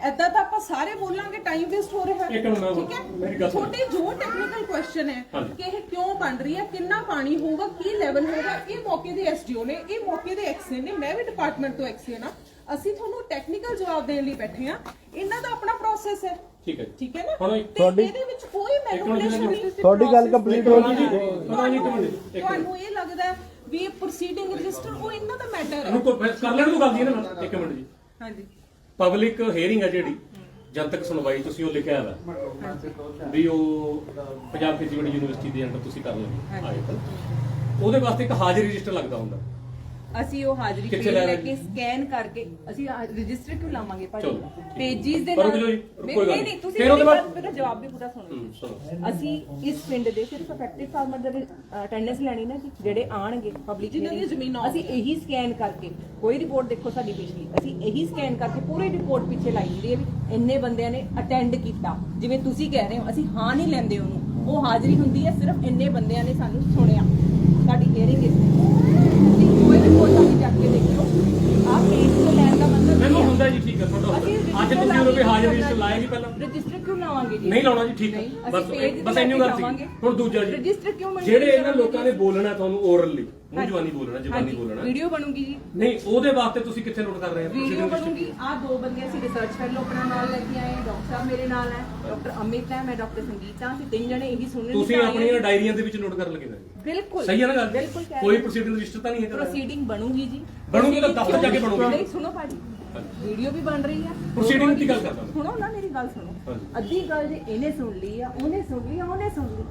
ਐਦਾਂ ਤਾਂ ਆਪਾਂ ਸਾਰੇ ਬੋਲਾਂਗੇ ਟਾਈਮ ਵੇਸਟ ਹੋ ਰਿਹਾ ਇੱਕ ਮਿੰਟ, ਠੀਕ ਮੇਰੀ ਹੈ ਗੱਲ ਸੁਣੋ। ਛੋਟੇ ਜੋ ਟੈਕਨੀਕਲ ਕੁਐਸਚਨ ਹੈ ਹਾਂਜੀ। ਕਿ ਇਹ ਕਿਉਂ ਬਣ ਰਹੀ ਹੈ ਕਿੰਨਾ ਪਾਣੀ ਹੋਊਗਾ ਕੀ ਲੈਵਲ ਹੋਊਗਾ ਇਹ ਮੌਕੇ ਦੇ ਐਸਡੀਓ ਨੇ ਇਹ ਮੌਕੇ ਦੇ ਐਕਸੀਅਨ ਨੇ ਮੈਂ ਵੀ ਡਿਪਾਰਟਮੈਂਟ ਤੋਂ ਐਕਸੀਅਨ ਆ ਅਸੀਂ ਤੁਹਾਨੂੰ ਟੈਕਨੀਕਲ ਜਵਾਬ ਦੇਣ ਲਈ ਬੈਠੇ ਆ ਇਹਨਾਂ ਦਾ ਆਪਣਾ ਪ੍ਰੋਸੈਸ ਹੈ। ਠੀਕ ਹੈ ਜੀ। ਠੀਕ ਹੈ ਨਾ? ਹੁਣ ਤੇ ਇਹਦੇ ਵਿੱਚ ਕੋਈ ਮੈਨੂਪੂਲੇਸ਼ਨ ਨਹੀਂ। ਤੁਹਾਡੀ ਗੱਲ ਕੰਪਲੀਟ ਹੋ ਗਈ। ਪਤਾ ਨਹੀਂ ਮਿੰਟ ਇੱਕ ਮਿੰਟ। ਤੁਹਾਨੂੰ ਇਹ ਲੱਗਦਾ ਹੈ ਵੀ ਇਹ ਪ੍ਰੋਸੀਡਿੰਗ ਰਜਿਸਟਰ ਉਹ ਇਹਨਾਂ ਦਾ ਮੈਟਰ ਹੈ। ਇਹਨੂੰ ਕੋਈ ਕਰ ਲੈਣ ਨੂੰ ਗੱਲ ਦੀ ਨਾ ਇੱਕ ਮਿੰਟ ਜੀ। ਹਾਂਜੀ। ਪਬਲਿਕ ਹੀਅਰਿੰਗ ਹੈ ਜਿਹੜੀ ਜਨਤਕ ਸੁਣਵਾਈ ਤੁਸੀਂ ਉਹ ਲਿਖਿਆ ਹੋਇਆ। ਵੀ ਉਹ ਪੰਜਾਬ ਖੇਤੀਬਾੜੀ ਯੂਨੀਵਰਸਿਟੀ ਦੇ ਅੰਡਰ ਤੁਸੀਂ ਕਰ ਲਓ। ਆਏ ਉਹਦੇ ਵਾਸਤੇ ਇੱਕ ਹਾਜ਼ਰੀ ਰਜਿਸਟਰ ਲੱਗਦਾ ਹੁੰਦਾ। ਅਸੀਂ ਉਹ ਹਾਜ਼ਰੀ ਕਿੱਥੇ ਪੇਜ ਲੈ? ਕੇ ਸਕੈਨ ਕਰਕੇ ਅਸੀਂ ਰਜਿਸਟਰ ਕਿਉਂ ਲਾਵਾਂਗੇ ਭਾਜੀ ਚਲੋ, ਠੀਕ ਹੈ। ਪੇਜਿਸ ਦੇ ਪਰ ਨਾਲ ਰੁਕ ਜਾਓ ਜੀ, ਨਹੀਂ ਕੋਈ ਗੱਲ ਨਹੀਂ ਨਹੀਂ। ਤੁਸੀਂ ਫਿਰ ਉਹਦੇ ਮੇਰੀ ਬਾਅਦ- ਗੱਲ- ਮੇਰਾ ਜਵਾਬ ਵੀ ਪੂਰਾ ਸੁਣੋ ਹੂੰ, ਸੁਣੋ। ਅਸੀਂ ਇਸ ਪਿੰਡ ਦੇ ਸਿਰਫ ਅਫੈਕਟਿਵ ਫਾਰਮਰ ਦੇ ਅਟੈਂਡੈਂਸ ਲੈਣੀ ਨਾ ਜੀ ਜਿਹੜੇ ਆਣਗੇ ਪਬਲਿਕ ਜਿਨ੍ਹਾਂ ਦੀਆਂ ਜ਼ਮੀਨਾਂ ਅਸੀਂ ਇਹੀ ਸਕੈਨ ਕਰਕੇ ਕੋਈ ਰਿਪੋਰਟ ਦੇਖੋ ਸਾਡੀ ਪਿਛਲੀ ਅਸੀਂ ਇਹੀ ਸਕੈਨ ਕਰਕੇ ਪੂਰੀ ਰਿਪੋਰਟ ਪਿੱਛੇ ਲਾਈ ਹੁੰਦੀ ਹੈ ਵੀ ਇੰਨੇ ਬੰਦਿਆਂ ਨੇ ਅਟੈਂਡ ਕੀਤਾ ਜਿਵੇਂ ਤੁਸੀਂ ਕਹਿ ਰਹੇ ਹੋ ਅਸੀਂ ਹਾਂ ਨਹੀਂ ਲੈਂਦੇ ਉਹਨੂੰ ਉਹ ਹਾਜ਼ਰੀ ਹੁੰਦੀ ਹੈ ਸਿਰਫ ਇੰਨੇ ਬੰਦਿਆਂ ਨੇ ਸਾਨੂੰ ਸੁਣਿਆ ਸਾਡੀ ਹੀਅਰਿੰਗ ਨਹੀਂ ਲਾਉਣਾ ਜੀ ਠੀਕ ਹੈ ਬਸ ਬਸ ਇੰਨੀ ਗੱਲ ਸੀ। ਹੁਣ ਦੂਜਾ ਜੀ। ਰਜਿਸਟਰ ਕਿਉਂ ਮੰਗਦੇ ਜਿਹੜੇ ਇਹਨਾਂ ਲੋਕਾਂ ਨੇ ਬੋਲਣਾ ਤੁਹਾਨੂੰ ਓਰਲੀ ਮੂੰਹ ਜਵਾਨੀ ਬੋਲਣਾ ਜ਼ਬਾਨੀ ਬੋਲਣਾ। ਵੀਡੀਓ ਬਣੂਗੀ ਜੀ। ਨਹੀਂ ਉਹਦੇ ਵਾਸਤੇ ਤੁਸੀਂ ਕਿੱਥੇ ਨੋਟ ਕਰ ਰਹੇ ਹੋ? ਵੀਡੀਓ ਬਣੂਗੀ। ਆ ਦੋ ਬੰਦੇ ਅਸੀਂ ਰਿਸਰਚ ਫੈਲੋ ਆਪਣਾ ਨਾਲ ਲੈ ਕੇ ਆਏ ਡਾਕਟਰ ਸਾਹਿਬ ਮੇਰੇ ਨਾਲ ਹੈ। ਡਾਕਟਰ ਅਮਿਤ ਹੈ ਮੈਂ ਡਾਕਟਰ ਸੰਗੀਤ ਹਾਂ। ਅਸੀਂ ਤਿੰਨ ਜਣੇ ਇਹੀ ਸੁਣਨ ਤੁਸੀਂ। ਆਪਣੀਆਂ ਡਾਇਰੀਆਂ ਦੇ ਵਿੱਚ ਨੋਟ ਕਰਨ ਲੱਗੇ ਨੇ ਬਿਲਕੁਲ। ਸਹੀ ਹੈ ਨਾ ਗੱਲ? ਬਿਲਕੁਲ ਕੋਈ। ਪ੍ਰੋਸੀਡਿੰਗ ਰਜਿਸਟਰ ਤਾਂ ਨਹੀਂ ਹੈ ਪ੍ਰੋਸੀਡਿੰਗ ਬਣੂਗੀ ਜੀ। ਬਣੂਗੀ ਤਾਂ ਦਫ਼ਤਰ ਜਾ ਕੇ? ਬਣੂਗੀ। ਨਹੀਂ ਸੁਣੋ ਭਾਜੀ। ਵੀਡੀਓ ਵੀ ਬਣ ਰਹੀ ਹੈ Proceeding ਦੀ ਗੱਲ ਕਰਦਾ ਮੈਂ। ਸੁਣੋ ਨਾ ਮੇਰੀ ਗੱਲ ਸੁਣੋ। ਅੱਧੀ ਗੱਲ ਜੇ ਇਹਨੇ ਸੁਣ ਲਈ ਆ ਉਹਨੇ ਸੁਣ ਲਈ ਆ ਉਹਨੇ ਸੁਣ ਲਈ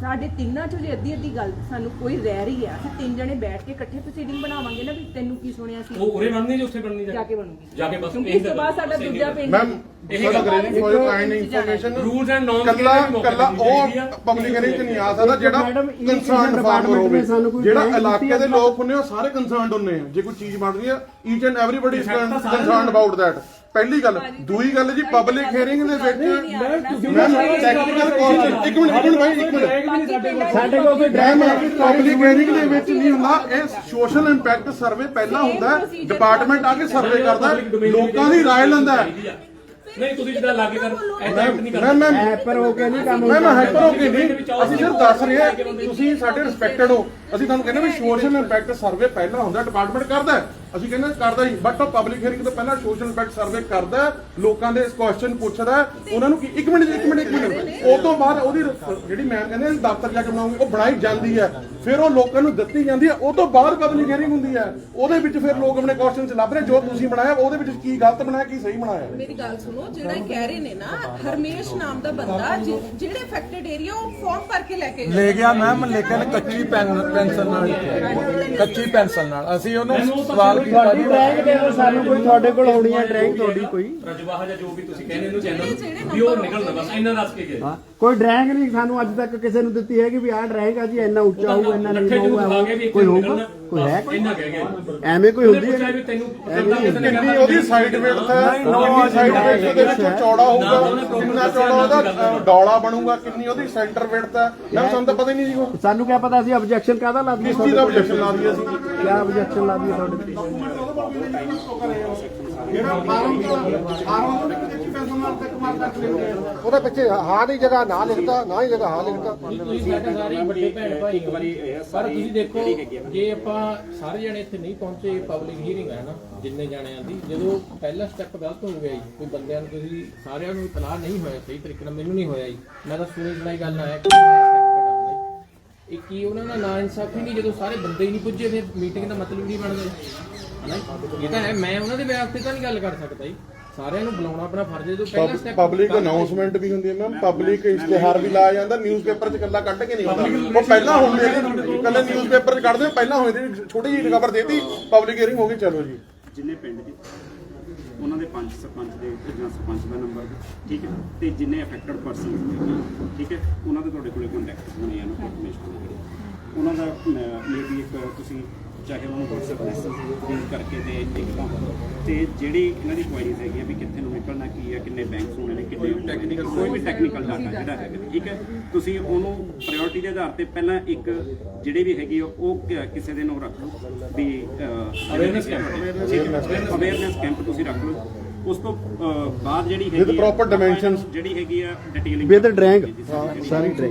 ਸਾਡੇ ਤਿੰਨਾਂ ਚੋਂ ਜੇ ਅੱਧੀ ਅੱਧੀ ਗੱਲ ਸਾਨੂੰ ਕੋਈ ਰਹਿ ਰਹੀ ਆ ਅਸੀਂ ਤਿੰਨ ਜਣੇ ਬੈਠ ਕੇ ਇਕੱਠੇ ਪ੍ਰੋਸੀਡਿੰਗ ਬਣਾਵਾਂਗੇ ਨਾ ਵੀ ਤੈਨੂੰ ਕੀ ਸੁਣਿਆ ਸੀ? ਉਹ ਉਰੇ ਬਣਨੀ ਜੇ ਉੱਥੇ ਬਣਨੀ ਜਾ ਕੇ ਬਣੂਗੀ। ਜਾ ਕੇ ਬਸ ਇਸ ਤੋਂ ਬਾਅਦ ਸਾਡਾ ਦੂਜਾ ਪਿੰਡ ਮੈਮ ਇਹੀ ਗੱਲ ਕਰ ਰਹੀ ਕੋਈ kind information rules and norms ਕੱਲਾ ਕੱਲਾ ਉਹ ਪਬਲਿਕ ਏਰੀਆ 'ਚ ਨਹੀਂ ਆ ਸਕਦਾ ਜਿਹੜਾ ਕੰਸਰਨ ਫਾਰਮਰ ਹੋਵੇ। ਜਿਹੜਾ ਇਲਾਕੇ ਦੇ ਲੋਕ ਹੁੰਦੇ ਆ ਸਾਰੇ ਕੰਸਰਨਡ ਹੁੰਦੇ ਆ। ਜੇ ਕੋਈ ਚੀਜ਼ ਬਣ ਰਹੀ ਆ each and everybody is concerned about that ਪਹਿਲੀ ਗੱਲ ਦੂਈ ਗੱਲ ਜੀ ਪਬਲਿਕ ਹੀਅਰਿੰਗ ਦੇ ਵਿੱਚ ਮੈਮ ਟੈਕਨੀਕਲ ਕੋਸਟ ਇੱਕ ਮਿੰਟ ਇੱਕ ਮਿੰਟ ਭਾਈ ਇੱਕ ਮਿੰਟ ਸਾਡੇ ਕੋਲ ਕੋਈ ਮੈਮ ਪਬਲਿਕ ਹੀਅਰਿੰਗ ਦੇ ਵਿੱਚ ਨਹੀਂ ਹੁੰਦਾ ਇਹ ਸੋਸ਼ਲ ਇੰਪੈਕਟ ਸਰਵੇ ਪਹਿਲਾਂ ਹੁੰਦਾ ਡਿਪਾਰਟਮੈਂਟ ਆ ਕੇ ਸਰਵੇ ਕਰਦਾ ਹੈ, ਲੋਕਾਂ ਦੀ رائے ਲੈਂਦਾ ਹੈ ਨਹੀਂ ਤੁਸੀਂ ਜਿੱਦਾਂ ਲਾਗੇ ਕਰ ਅਟੈਂਪਟ ਨਹੀਂ ਮੈਂ ਕਰਨਾ ਮੈਂ ਐਪਰ ਹੋ ਕੇ ਨਹੀਂ ਕੰਮ ਮੈਂ ਮੈਂ ਹਾਈਪਰ ਹੋ ਕੇ ਨਹੀਂ ਅਸੀਂ ਸਿਰਫ ਦੱਸ ਰਹੇ ਹਾਂ ਤੁਸੀਂ ਸਾਡੇ ਰਿਸਪੈਕਟਡ ਹੋ ਅਸੀਂ ਤੁਹਾਨੂੰ ਕਹਿੰਦੇ ਵੀ ਸੋਸ਼ਲ ਇੰਪੈਕਟ ਸਰਵੇ ਪਹਿਲਾਂ ਹੁੰਦਾ ਡਿਪਾਰਟਮੈਂਟ ਕਰਦਾ ਹੈ। ਅਸੀਂ ਕਹਿੰਦੇ ਕਰਦਾ ਹੀ ਬਟ ਉਹ ਪਬਲਿਕ ਹੀਅਰਿੰਗ ਤੋਂ ਪਹਿਲਾਂ ਸੋਸ਼ਲ ਇੰਪੈਕਟ ਸਰਵੇ ਕਰਦਾ ਲੋਕਾਂ ਦੇ ਕੁਐਸਚਨ ਪੁੱਛਦਾ ਉਹਨਾਂ ਨੂੰ ਕੀ ਇੱਕ ਮਿੰਟ ਇੱਕ ਮਿੰਟ ਇੱਕ ਮਿੰਟ। ਉਹ ਤੋਂ ਬਾਅਦ ਉਹਦੀ ਜਿਹੜੀ ਮੈਂ ਕਹਿੰਦੇ ਦਫ਼ਤਰ ਜਾ ਕੇ ਬਣਾਉਂਗੇ ਉਹ ਬਣਾਈ ਜਾਂਦੀ ਹੈ। ਫਿਰ ਉਹ ਲੋਕਾਂ ਨੂੰ ਦਿੱਤੀ ਜਾਂਦੀ ਹੈ ਉਹ ਤੋਂ ਬਾਅਦ ਪਬਲਿਕ ਹੀਅਰਿੰਗ ਹੁੰਦੀ ਹੈ। ਉਹਦੇ ਵਿੱਚ ਫਿਰ ਲੋਕ ਆਪਣੇ ਕੁਐਸਚਨਸ ਲੱਭ ਰਹੇ ਜੋ ਤੁਸੀਂ ਬਣਾਇਆ ਉਹਦੇ ਵਿੱਚ ਕੀ ਗਲਤ ਬਣਾਇਆ ਕੀ ਸਹੀ ਬਣਾਇਆ। ਮੇਰੀ ਗੱਲ ਸੁਣੋ ਜਿਹੜਾ ਇਹ ਕਹਿ ਰਹੇ ਨੇ ਨਾ ਹਰਮੇਸ਼ ਨਾਮ ਦਾ ਬੰਦਾ ਜਿਹੜੇ ਅਫੈਕਟਡ ਏਰੀਆ ਉਹ ਫਾਰਮ ਭਰ ਕੇ ਲੈ ਕੇ ਲੈ ਗਿਆ ਮੈਮ ਲੇਕਿਨ ਕੱਚੀ ਪੈਨ ਪੈਨਸਲ ਨਾਲ ਕੱਚੀ ਪੈਨਸਲ ਨਾਲ। ਅਸੀਂ ਉਹਨੂੰ ਸਵਾਲ ਕੀਤਾ ਤੁਹਾਡੀ ਡਰਾਇੰਗ ਦੇ ਦਿਓ ਸਾਨੂੰ ਕੋਈ ਤੁਹਾਡੇ ਕੋਲ ਹੋਣੀ ਹੈ ਡਰਾਇੰਗ ਤੁਹਾਡੀ ਕੋਈ? ਰਜਵਾਹਾ ਜਾਂ ਜੋ ਵੀ ਤੁਸੀਂ ਕਹਿੰਦੇ ਇਹਨੂੰ ਚੈਨਲ ਵੀ ਉਹ ਨਿਕਲਣਾ ਬਸ ਇੰਨਾ ਦੱਸ ਕੇ ਗਏ। ਹਾਂ ਕੋਈ ਡਰਾਇੰਗ ਨਹੀਂ ਸਾਨੂੰ ਅੱਜ ਤੱਕ ਕਿਸੇ ਨੂੰ ਦਿੱਤੀ ਹੈਗੀ ਵੀ ਆਹ ਡਰਾਇੰਗ ਆ ਜੀ ਇੰਨਾ ਉੱਚਾ ਹੋਊ ਇੰਨਾ ਨਹੀਂ ਹੋਊਗਾ ਕੇ ਕੋਈ ਹੋਊਗਾ? ਕੋਈ ਹੈ ਕੋਈ? ਇੰਨਾ ਕਹਿ ਗਏ ਐਵੇਂ ਕੋਈ ਹੁੰਦੀ ਹੈ ਵੀ ਤੈਨੂੰ ਕਿੰਨਾ ਕਿਸੇ ਨੇ ਕਿੰਨੀ ਉਹਦੀ ਸਾਈਡ ਵਿਡਥ ਹੈ? ਕਿੰਨੀ ਸਾਈਡ ਵਿਡਥ ਦੇ ਵਿੱਚ ਚੌੜਾ ਹੋਊਗਾ? ਕਿੰਨਾ ਚੌੜਾ ਉਹਦਾ ਡੌਲਾ ਬਣੂਗਾ? ਕਿੰਨੀ ਉਹਦੀ ਸੈਂਟਰ ਵਿਡਥ ਹੈ? ਮੈਂ ਸਾਨੂੰ ਤਾਂ ਪਤਾ ਹੀ ਨਹੀਂ ਜੀ ਉਹ। ਸਾਨੂੰ ਕੀ ਪਤਾ ਸੀ? ਆਬਜੈਕਸ਼ਨ ਕਾਹਦਾ ਲਾ ਦਈਏ ਕਿਸ ਚੀਜ਼ ਦਾ ਆਬਜੈਕਸ਼ਨ ਲਾ ਦਈਏ ਅਸੀਂ? ਕੀ ਆਬਜੈਕਸ਼ਨ ਲਾ ਦਈਏ ਤੁਹਾਡੇ ਤੇ? ਜਿਹੜਾ ਫਾਰਮ ਫਾਰਮ ਦੇ ਵਿੱਚ ਪੈਸਾ ਨਾਲ ਤੱਕ ਮਾਰ ਤੱਕ ਲੈਂਦੇ ਆ। ਉਹਦੇ ਪਿੱਛੇ ਹਾਂ ਦੀ ਜਗ੍ਹਾ ਨਾ ਲਿਖਤਾ ਨਾ ਹੀ ਜਗ੍ਹਾ ਹਾਂ ਲਿਖਤਾ। ਤੁਸੀਂ ਸਾਡੇ ਸਾਰੇ ਵੱਡੇ ਭੈਣ ਭਾਈ ਹੋ। ਪਰ ਤੁਸੀਂ ਦੇਖੋ ਜੇ ਆਪਾਂ ਸਾਰੇ ਜਣੇ ਇੱਥੇ ਨਹੀਂ ਪਹੁੰਚੇ ਪਬਲਿਕ ਹੀਅਰਿੰਗ ਹੈ ਨਾ ਜਿੰਨੇ ਜਾਣਿਆਂ ਦੀ ਜਦੋਂ ਪਹਿਲਾ ਸਟੈਪ ਗਲਤ ਹੋ ਗਿਆ ਜੀ ਕੋਈ ਬੰਦਿਆਂ ਨੂੰ ਤੁਸੀਂ ਸਾਰਿਆਂ ਨੂੰ ਇਤਲਾਹ ਨਹੀਂ ਹੋਇਆ ਸਹੀ ਤਰੀਕੇ ਨਾਲ ਮੈਨੂੰ ਨਹੀਂ ਹੋਇਆ ਜੀ। ਮੈਂ ਤਾਂ ਸੁਣੀ ਸੁਣਾਈ ਗੱਲ ਆਇਆ ਕਿ ਇਹ ਕੀ ਉਹਨਾਂ ਦਾ ਨਾ ਇਨਸਾਫੀ ਨਹੀਂ ਜਦੋਂ ਸਾਰੇ ਬੰਦੇ ਹੀ ਨਹੀਂ ਪੁੱਜੇ ਫਿਰ ਮੀਟਿੰਗ ਦਾ ਮਤਲਬ ਨਹੀਂ ਬਣਦਾ ਜੀ? ਹਨਾ ਜੀ? ਇਹ ਤਾਂ ਹੈ ਮੈਂ ਉਹਨਾਂ ਦੇ ਵਿਆਹ ਤੇ ਤਾਂ ਨਹੀਂ ਗੱਲ ਕਰ ਸਕਦਾ ਜੀ। ਸਾਰਿਆਂ ਨੂੰ ਬੁਲਾਉਣਾ ਆਪਣਾ ਫਰਜ਼ ਹੈ ਜਦੋਂ ਪਹਿਲਾ ਸਟੈਪ ਪਬਲਿਕ ਅਨਾਉਂਸਮੈਂਟ ਵੀ ਹੁੰਦੀ ਹੈ ਮੈਮ ਪਬਲਿਕ ਇਸ਼ਤਿਹਾਰ ਵੀ ਲਾਇਆ ਜਾਂਦਾ ਨਿਊਜ਼ਪੇਪਰ 'ਚ ਕੱਲਾ ਕੱਢ ਕੇ ਨਹੀਂ ਹੁੰਦਾ। ਉਹ ਪਹਿਲਾਂ ਹੁੰਦੇ ਨੇ ਕੱਲੇ ਨਿਊਜ਼ਪੇਪਰ 'ਚ ਕੱਢਦੇ ਪਹਿਲਾਂ ਹੋਏ ਨੇ ਛੋਟੀ ਜਿਹੀ ਖਬਰ ਦੇਤੀ ਪਬਲਿਕ ਹੀਅਰਿੰਗ ਹੋ ਗਈ ਚਲੋ ਜੀ। ਜਿੰਨੇ ਪਿੰਡ ਦੇ ਉਹਨਾਂ ਦੇ ਪੰਜ ਸਰਪੰਚ ਦੇ ਜਾਂ ਸਰਪੰਚ ਦਾ ਨੰਬਰ ਠੀਕ ਹੈ? ਤੇ ਜਿੰਨੇ ਅਫੈਕਟਡ ਪਰਸਨ ਠੀਕ ਹੈ? ਉਹਨਾਂ ਦੇ ਤੁਹਾਡੇ ਕੋਲੇ ਕੰਟੈਕਟ ਹੋਣੇ ਆ ਨਾ ਇਨਫੋਰਮੇਸ਼ਨ ਉਹਨਾਂ ਦਾ ਮੇਬੀ ਇੱਕ ਤੁਸੀਂ ਚਾਹੇ ਉਹਨੂੰ WhatsApp ਮੈਸੇਜ ਰੀਡ ਕਰਕੇ ਤੇ ਇੱਕ ਤਾਂ ਤੇ ਜਿਹੜੀ ਇਹਨਾਂ ਦੀ ਕੁਆਇਰੀਜ਼ ਹੈਗੀਆਂ ਵੀ ਕਿੱਥੇ ਨੂੰ ਨਿਕਲਣਾ ਕੀ ਹੈ ਕਿੰਨੇ ਬੈਂਕਸ ਹੋਣੇ ਨੇ ਕਿੰਨੇ ਟੈਕਨੀਕਲ ਕੋਈ ਵੀ ਟੈਕਨੀਕਲ ਡਾਟਾ ਜਿਹੜਾ ਹੈਗਾ ਠੀਕ ਹੈ? ਤੁਸੀਂ ਉਹਨੂੰ ਪ੍ਰਾਇੋਰਟੀ ਦੇ ਆਧਾਰ ਤੇ ਪਹਿਲਾਂ ਇੱਕ ਜਿਹੜੀ ਵੀ ਹੈਗੀ ਆ, ਉਹ ਕਿਸੇ ਦੇ ਨੂੰ ਰੱਖ ਲਓ ਵੀ ਅਵੇਅਰਨੈਸ ਕੈਂਪ ਅਵੇਅਰਨੈਸ ਕੈਂਪ ਤੁਸੀਂ ਰੱਖ ਲਓ। ਉਸ ਤੋਂ ਅਹ, ਬਾਅਦ ਜਿਹੜੀ ਹੈਗੀ With ਆ, proper ਆਪਾਂ ਇਹਨੂੰ dimensions. ਜਿਹੜੀ ਹੈਗੀ ਆ। ਡਿਟੇਲਿੰਗ ਵਿਦ ਡਰਾਇੰਗ ਸਾਰੀ ਨਹੀਂ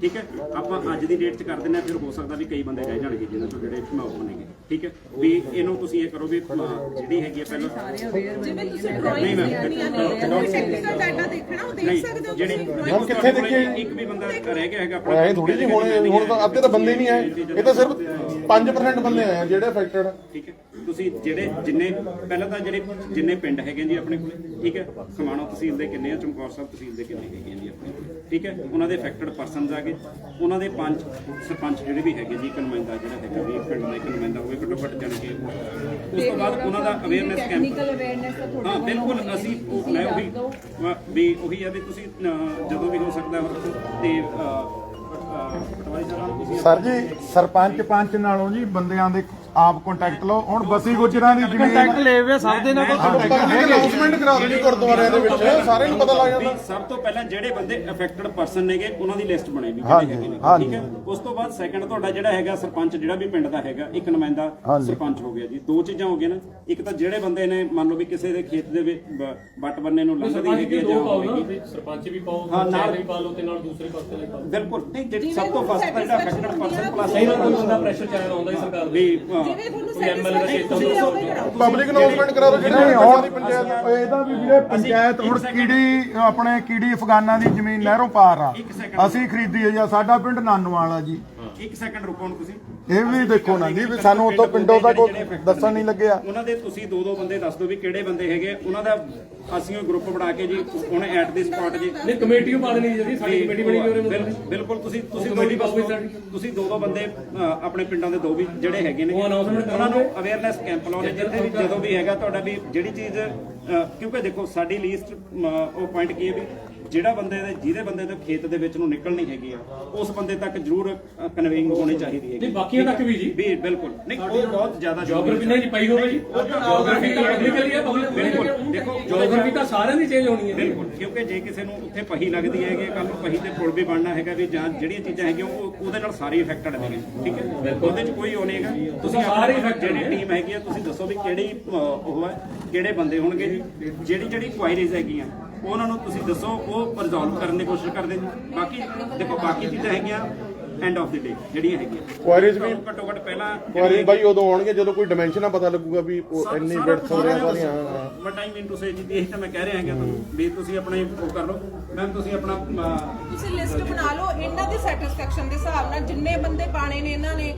ਠੀਕ ਹੈ ਆਪਾਂ ਅੱਜ ਦੀ ਡੇਟ 'ਚ ਕਰ ਦਿੰਦੇ ਆ ਫਿਰ ਹੋ ਸਕਦਾ ਵੀ ਕਈ ਬੰਦੇ ਰਹਿ ਜਾਣਗੇ ਜਿਹਨਾਂ ਤੋਂ ਜਿਹੜੇ ਮੈਂ ਬਣੇਗੇ ਠੀਕ ਹੈ? ਵੀ ਇਹਨੂੰ ਤੁਸੀਂ ਇਹ ਕਰੋ ਵੀ ਜਿਹੜੀ ਹੈਗੀ ਆ ਪਹਿਲਾਂ ਜਿਵੇਂ ਤੁਸੀਂ ਡਰਾਇੰਗ ਦੇਖਣੀਆਂ ਨੇ ਕੋਈ ਟੈਕਨੀਕਲ ਡਾਟਾ ਦੇਖਣਾ ਉਹ ਦੇਖ ਸਕਦੇ ਹੋ ਜਿਹੜੀ ਤੁਸੀਂ। ਹੁਣ ਕਿੱਥੇ ਦੇਖੀਏ ਇੱਕ ਵੀ ਬੰਦਾ ਰਹਿ ਗਿਆ ਹੈਗਾ ਆਪਣਾ ਐ ਥੋੜੀ ਜਿਹੀ ਹੋਣੇ ਹੁਣ ਤਾਂ ਅੱਧੇ ਤਾਂ ਬੰਦੇ ਨਹੀਂ ਆਏ ਇਹ ਤਾਂ ਸਿਰਫ 5% ਬੰਦੇ ਆਏ ਆ ਜਿਹੜੇ ਅਫੈਕਟਡ ਠੀਕ ਹੈ? ਤੁਸੀਂ ਜਿਹੜੇ ਜਿੰਨੇ ਪਹਿਲਾਂ ਤਾਂ ਜਿਹੜੇ ਜਿੰਨੇ ਪਿੰਡ ਹੈਗੇ ਜੀ ਆਪਣੇ ਕੋਲੇ ਠੀਕ ਹੈ? ਖਮਾਣੋ ਤਹਿਸੀਲ ਦੇ ਕਿੰਨੇ ਆ ਚਮਕੌਰ ਸਾਹਿਬ ਤਹਿਸੀਲ ਦੇ ਕਿੰਨੇ ਹੈਗੇ ਆ ਜੀ ਆਪਣੇ ਕੋਲੇ? ਠੀਕ ਹੈ ਉਹਨਾਂ ਦੇ ਅਫੈਕਟਡ ਪਰਸਨਸ ਆ ਗਏ ਉਹਨਾਂ ਦੇ ਪੰਜ ਸਰਪੰਚ ਜਿਹੜੇ ਵੀ ਹੈਗੇ ਜੀ ਇੱਕ ਨੁਮਾਇੰਦਾ ਜਿਹੜਾ ਹੈਗਾ ਵੀ ਪਿੰਡ ਦਾ ਇੱਕ ਨੁਮਾਇੰਦਾ ਹੋਵੇ ਘੱਟੋ ਘੱਟ ਜਾਣ ਕੇ ਉਸ ਤੋਂ ਬਾਅਦ ਉਹਨਾਂ ਦਾ ਅਵੇਅਰਨੈਸ ਕੈਂਪ ਟੈਕਨੀਕਲ ਅਵੇਅਰਨੈਸ ਦਾ ਹਾਂ ਕੋਲ ਬਿਲਕੁਲ ਅਸੀਂ ਮੈਂ ਉਹੀ। ਵਾ- ਉਹੀ ਆ ਵੀ ਤੁਸੀਂ ਜਦੋਂ ਵੀ ਹੋ ਸਕਦਾ ਤੇ ਸਰ ਜੀ ਸਰਪੰਚ ਪੰਚ ਨਾਲੋਂ ਜੀ ਬੰਦਿਆਂ ਦੇ ਆਪ ਕੰਟੈਕਟ ਲਓ। ਹੁਣ ਬਸੀ ਗੁਜਰਾਂ ਦੀ ਜ਼ਮੀਨ ਲੈਵੇ ਸਭ ਦੇ ਨਾਲ ਅਨਾਉਂਸਮੈਂਟ ਕਰਾ ਦਿਓ ਜੀ ਗੁਰਦੁਆਰਿਆਂ ਦੇ ਵਿੱਚ। ਸਾਰਿਆਂ ਨੂੰ ਪਤਾ ਲੱਗ ਜਾਂਦਾ। ਵੀ ਸਭ ਤੋਂ ਪਹਿਲਾਂ ਜਿਹੜੇ ਬੰਦੇ ਅਫੈਕਟਡ ਪਰਸਨ ਨੇਗੇ ਉਹਨਾਂ ਦੀ ਲਿਸਟ ਬਣੇ ਵੀ ਹਾਂਜੀ, ਜਿਹੜੇ ਹੈਗੇ ਨੇ। ਠੀਕ ਹੈ? ਉਸ ਤੋਂ ਬਾਅਦ ਸੈਕੰਡ ਤੁਹਾਡਾ ਜਿਹੜਾ ਹੈਗਾ ਸਰਪੰਚ ਜਿਹੜਾ ਵੀ ਪਿੰਡ ਦਾ ਹੈਗਾ ਇੱਕ ਨੁਮਾਇੰਦਾ। ਸਰਪੰਚ ਹੋ ਗਿਆ ਜੀ। ਦੋ ਚੀਜ਼ਾਂ ਹੋ ਗਈਆਂ ਨਾ। ਇੱਕ ਤਾਂ ਜਿਹੜੇ ਬੰਦੇ ਨੇ ਮੰਨ ਲਓ ਵੀ ਕਿਸੇ ਦੇ ਖੇਤ ਦੇ ਵਿੱਚ ਵੱਟ ਬੰਨੇ ਨੂੰ ਲੰਘਦੀ ਸਰਪੰਚ ਹੈਗੀ ਵੀ ਜਾਂ ਪਾਓ ਨਾ। ਹੋਵੇਗੀ ਸਰਪੰਚ ਵੀ ਪਾਓ ਹਾਂ, ਨਾਲ- ਵੀ ਪਾ ਲਓ ਤੇ ਨਾਲ ਦੂਸਰੇ ਪਾਸੇ ਲਈ ਪਾਓ। ਬਿਲਕੁਲ। ਨਹੀਂ ਜਿਹੜੀ ਸਭ ਤੋਂ ਫਸਟ ਜਿਹੜਾ ਅਫੈਕਟਡ ਪਰਸਨ ਹੁੰਦੀ ਪਲੱਸ ਨਾ ਕੋਈ ਬੰਦਾ ਪ੍ਰੈਸ਼ਰ ਚਾਇਆ ਆਉਂਦਾ ਹੀ ਸਰਕਾਰ ਦੇ ਤੁਹਾਨੂੰ ਪਬਲਿਕ ਅਨਾਉਂਸਮੈਂਟ ਕਰਾ ਦਿਓ ਜਿਹੜੇ ਹੁਣ ਪੰਚਾਇਤ ਇਹਦਾ ਵੀ ਵੀਰੇ ਪੰਚਾਇਤ ਹੁਣ ਕੀੜੀ ਆਪਣੇ ਕੀੜੀ ਅਫਗਾਨਾਂ ਦੀ ਜ਼ਮੀਨ ਨਹਿਰੋਂ ਪਾਰ ਆ। ਅਸੀਂ ਖਰੀਦੀ ਹੈ ਜੀ ਸਾਡਾ ਪਿੰਡ ਨਾਨੋਵਾਲ ਆ ਜੀ। ਇੱਕ ਸੈਕਿੰਡ ਰੁਕੋ ਹੁਣ ਤੁਸੀਂ। ਇਹ ਵੀ ਦੇਖੋ ਨਾ ਜੀ ਵੀ ਸਾਨੂੰ ਉਦੋਂ ਪਿੰਡੋਂ ਦਾ ਕੋਈ ਦੱਸਣ ਨਹੀਂ ਲੱਗਿਆ। ਉਹਨਾਂ ਦੇ ਤੁਸੀਂ ਦੋ ਦੋ ਬੰਦੇ ਦੱਸ ਦਿਓ ਵੀ ਕਿਹੜੇ ਬੰਦੇ ਹੈਗੇ। ਉਹਨਾਂ ਦਾ ਅਸੀਂ ਉਹ ਗਰੁੱਪ ਬਣਾ ਕੇ ਜੀ ਹੁਣ ਐਟ ਦੀ ਸਪੌਟ ਜੀ। ਨਹੀਂ ਕਮੇਟੀ ਉਹ ਪਾ ਦੇਣੀ ਜਿਹੜੀ ਸਾਡੀ ਕਮੇਟੀ ਬਣੀ ਹੋਈ ਬਿਲ- ਬਿਲਕੁਲ ਤੁਸੀਂ ਤੁਸੀਂ ਦੋ ਕਮੇਟੀ ਵੀ ਦੱਸੋ। ਤੁਸੀਂ ਦੋ ਦੋ ਬੰਦੇ ਆਪਣੇ ਪਿੰਡਾਂ ਦੇ ਦੋ ਵੀ ਜਿਹੜੇ ਹੈਗੇ ਨੇ। ਉਹਨਾਂ ਨੂੰ ਅਵੇਅਰਨੈਸ ਕੈਂਪ ਲਾਉਣੇ ਜਿੱਥੇ ਵੀ ਜਦੋਂ ਵੀ ਹੈਗਾ ਤੁਹਾਡਾ ਵੀ ਜਿਹੜੀ ਚੀਜ਼ ਕਿਉਂਕਿ ਦੇਖੋ ਸਾਡੀ ਲੀਸਟ ਉਹ ਪੁਆਇੰਟ ਕੀ ਹੈ ਵੀ ਜਿਹੜਾ ਬੰਦੇ ਦੇ ਜਿਹਦੇ ਬੰਦੇ ਦੇ ਖੇਤ ਦੇ ਵਿੱਚ ਨੂੰ ਨਿਕਲਣੀ ਹੈਗੀ ਆ ਉਸ ਬੰਦੇ ਤੱਕ ਜ਼ਰੂਰ ਕਨਵੇਇੰਗ ਹੋਣੀ ਚਾਹੀਦੀ ਹੈ ਨਹੀਂ ਬਾਕੀਆਂ ਤੱਕ ਵੀ ਜੀ। ਵੀ ਬਿਲਕੁਲ। ਨਹੀਂ ਉਹ ਬਹੁਤ ਜ਼ਿਆਦਾ ਜ਼ਰੂਰੀ ਜੋਗ੍ਰਾਫੀ ਨਹੀਂ ਪਈ ਹੋਵੇ ਜੀ। ਜੋਗ੍ਰਾਫੀ ਤਾਂ ਟੈਕਨੀਕਲੀ ਹੈ ਪਬਲਿਕ ਬਿਲਕੁਲ। ਦੇਖੋ ਜੋਗ੍ਰਾਫੀ ਤਾਂ ਸਾਰਿਆਂ ਦੀ ਚੇਂਜ ਹੋਣੀ ਹੈ। ਬਿਲਕੁਲ ਕਿਉਂਕਿ ਜੇ ਕਿਸੇ ਨੂੰ ਉੱਥੇ ਪਹੀ ਲੱਗਦੀ ਹੈਗੀ ਕੱਲ ਨੂੰ ਪਹੀ ਤੇ ਪੁਲ ਵੀ ਬਣਨਾ ਹੈਗਾ ਵੀ ਜਾਂ ਜਿਹੜੀਆਂ ਚੀਜ਼ਾਂ ਹੈਗੀਆਂ ਉਹ ਉਹਦੇ ਨਾਲ ਸਾਰੇ ਇਫੈਕਟਡ ਨੇ। ਠੀਕ ਹੈ? ਉਹਦੇ 'ਚ ਕੋਈ ਉਹ ਨਹੀਂ ਹੈਗਾ। ਤੁਸੀਂ ਸਾਰੇ ਜਿਹੜੀ ਟੀਮ ਹੈਗੀ ਆ ਤੁਸੀਂ ਦੱਸੋ ਵੀ ਕਿਹੜੀ ਉਹ ਹੈ ਕਿਹੜੇ ਬੰਦੇ ਹੋਣਗੇ ਜਿਹੜੀ ਜਿਹੜੀ ਕੁਆਇਰੀਜ਼ ਹੈਗੀਆਂ ਉਹਨਾਂ ਨੂੰ ਤੁਸੀਂ ਦੱਸੋ ਉਹ ਰਿਜ਼ੋਲਵ ਕਰਨ ਦੀ ਕੋਸ਼ਿਸ਼ ਕਰਦੇ ਜੀ। ਬਾਕੀ ਦੇਖੋ ਬਾਕੀ ਚੀਜ਼ਾਂ ਹੈਗੀਆਂ ਐਂਡ ਆਫ ਦੀ ਡੇ ਜਿਹੜੀਆਂ ਹੈਗੀਆਂ। Queries ਵੀ- ਘੱਟੋ ਘੱਟ ਪਹਿਲਾਂ ਕੁਆਰੀ ਬਾਈ ਉਦੋਂ ਆਉਣਗੇ ਜਦੋਂ ਕੋਈ ਡਾਈਮੈਂਸ਼ਨਾਂ ਪਤਾ ਲੱਗੂਗਾ ਵੀ ਉਹ ਇੰਨੀ ਬਿੜਥ ਹੋ ਰਿਹਾ ਸਾਰੀਆਂ ਹਾਂ। ਮੈਂ ਟਾਈਮ ਇਨਟੂ ਸੇ ਜੀ ਇਹੀ ਤਾਂ ਮੈਂ ਕਹਿ ਰਿਹਾ ਹਾਂ ਤੁਹਾਨੂੰ ਵੀ ਤੁਸੀਂ ਆਪਣੇ ਉਹ ਕਰ ਲਓ। ਮੈਮ ਤੁਸੀਂ ਆਪਣਾ ਤੁਸੀਂ ਲਿਸਟ ਬਣਾ ਲਓ ਇਹਨਾਂ ਦੀ ਸੈਟੀਸਫੈਕਸ਼ਨ ਦੇ ਹਿਸਾਬ ਨਾਲ ਜਿੰਨੇ ਬੰਦੇ ਪਾਣੇ ਨੇ ਇਹਨਾਂ ਨੇ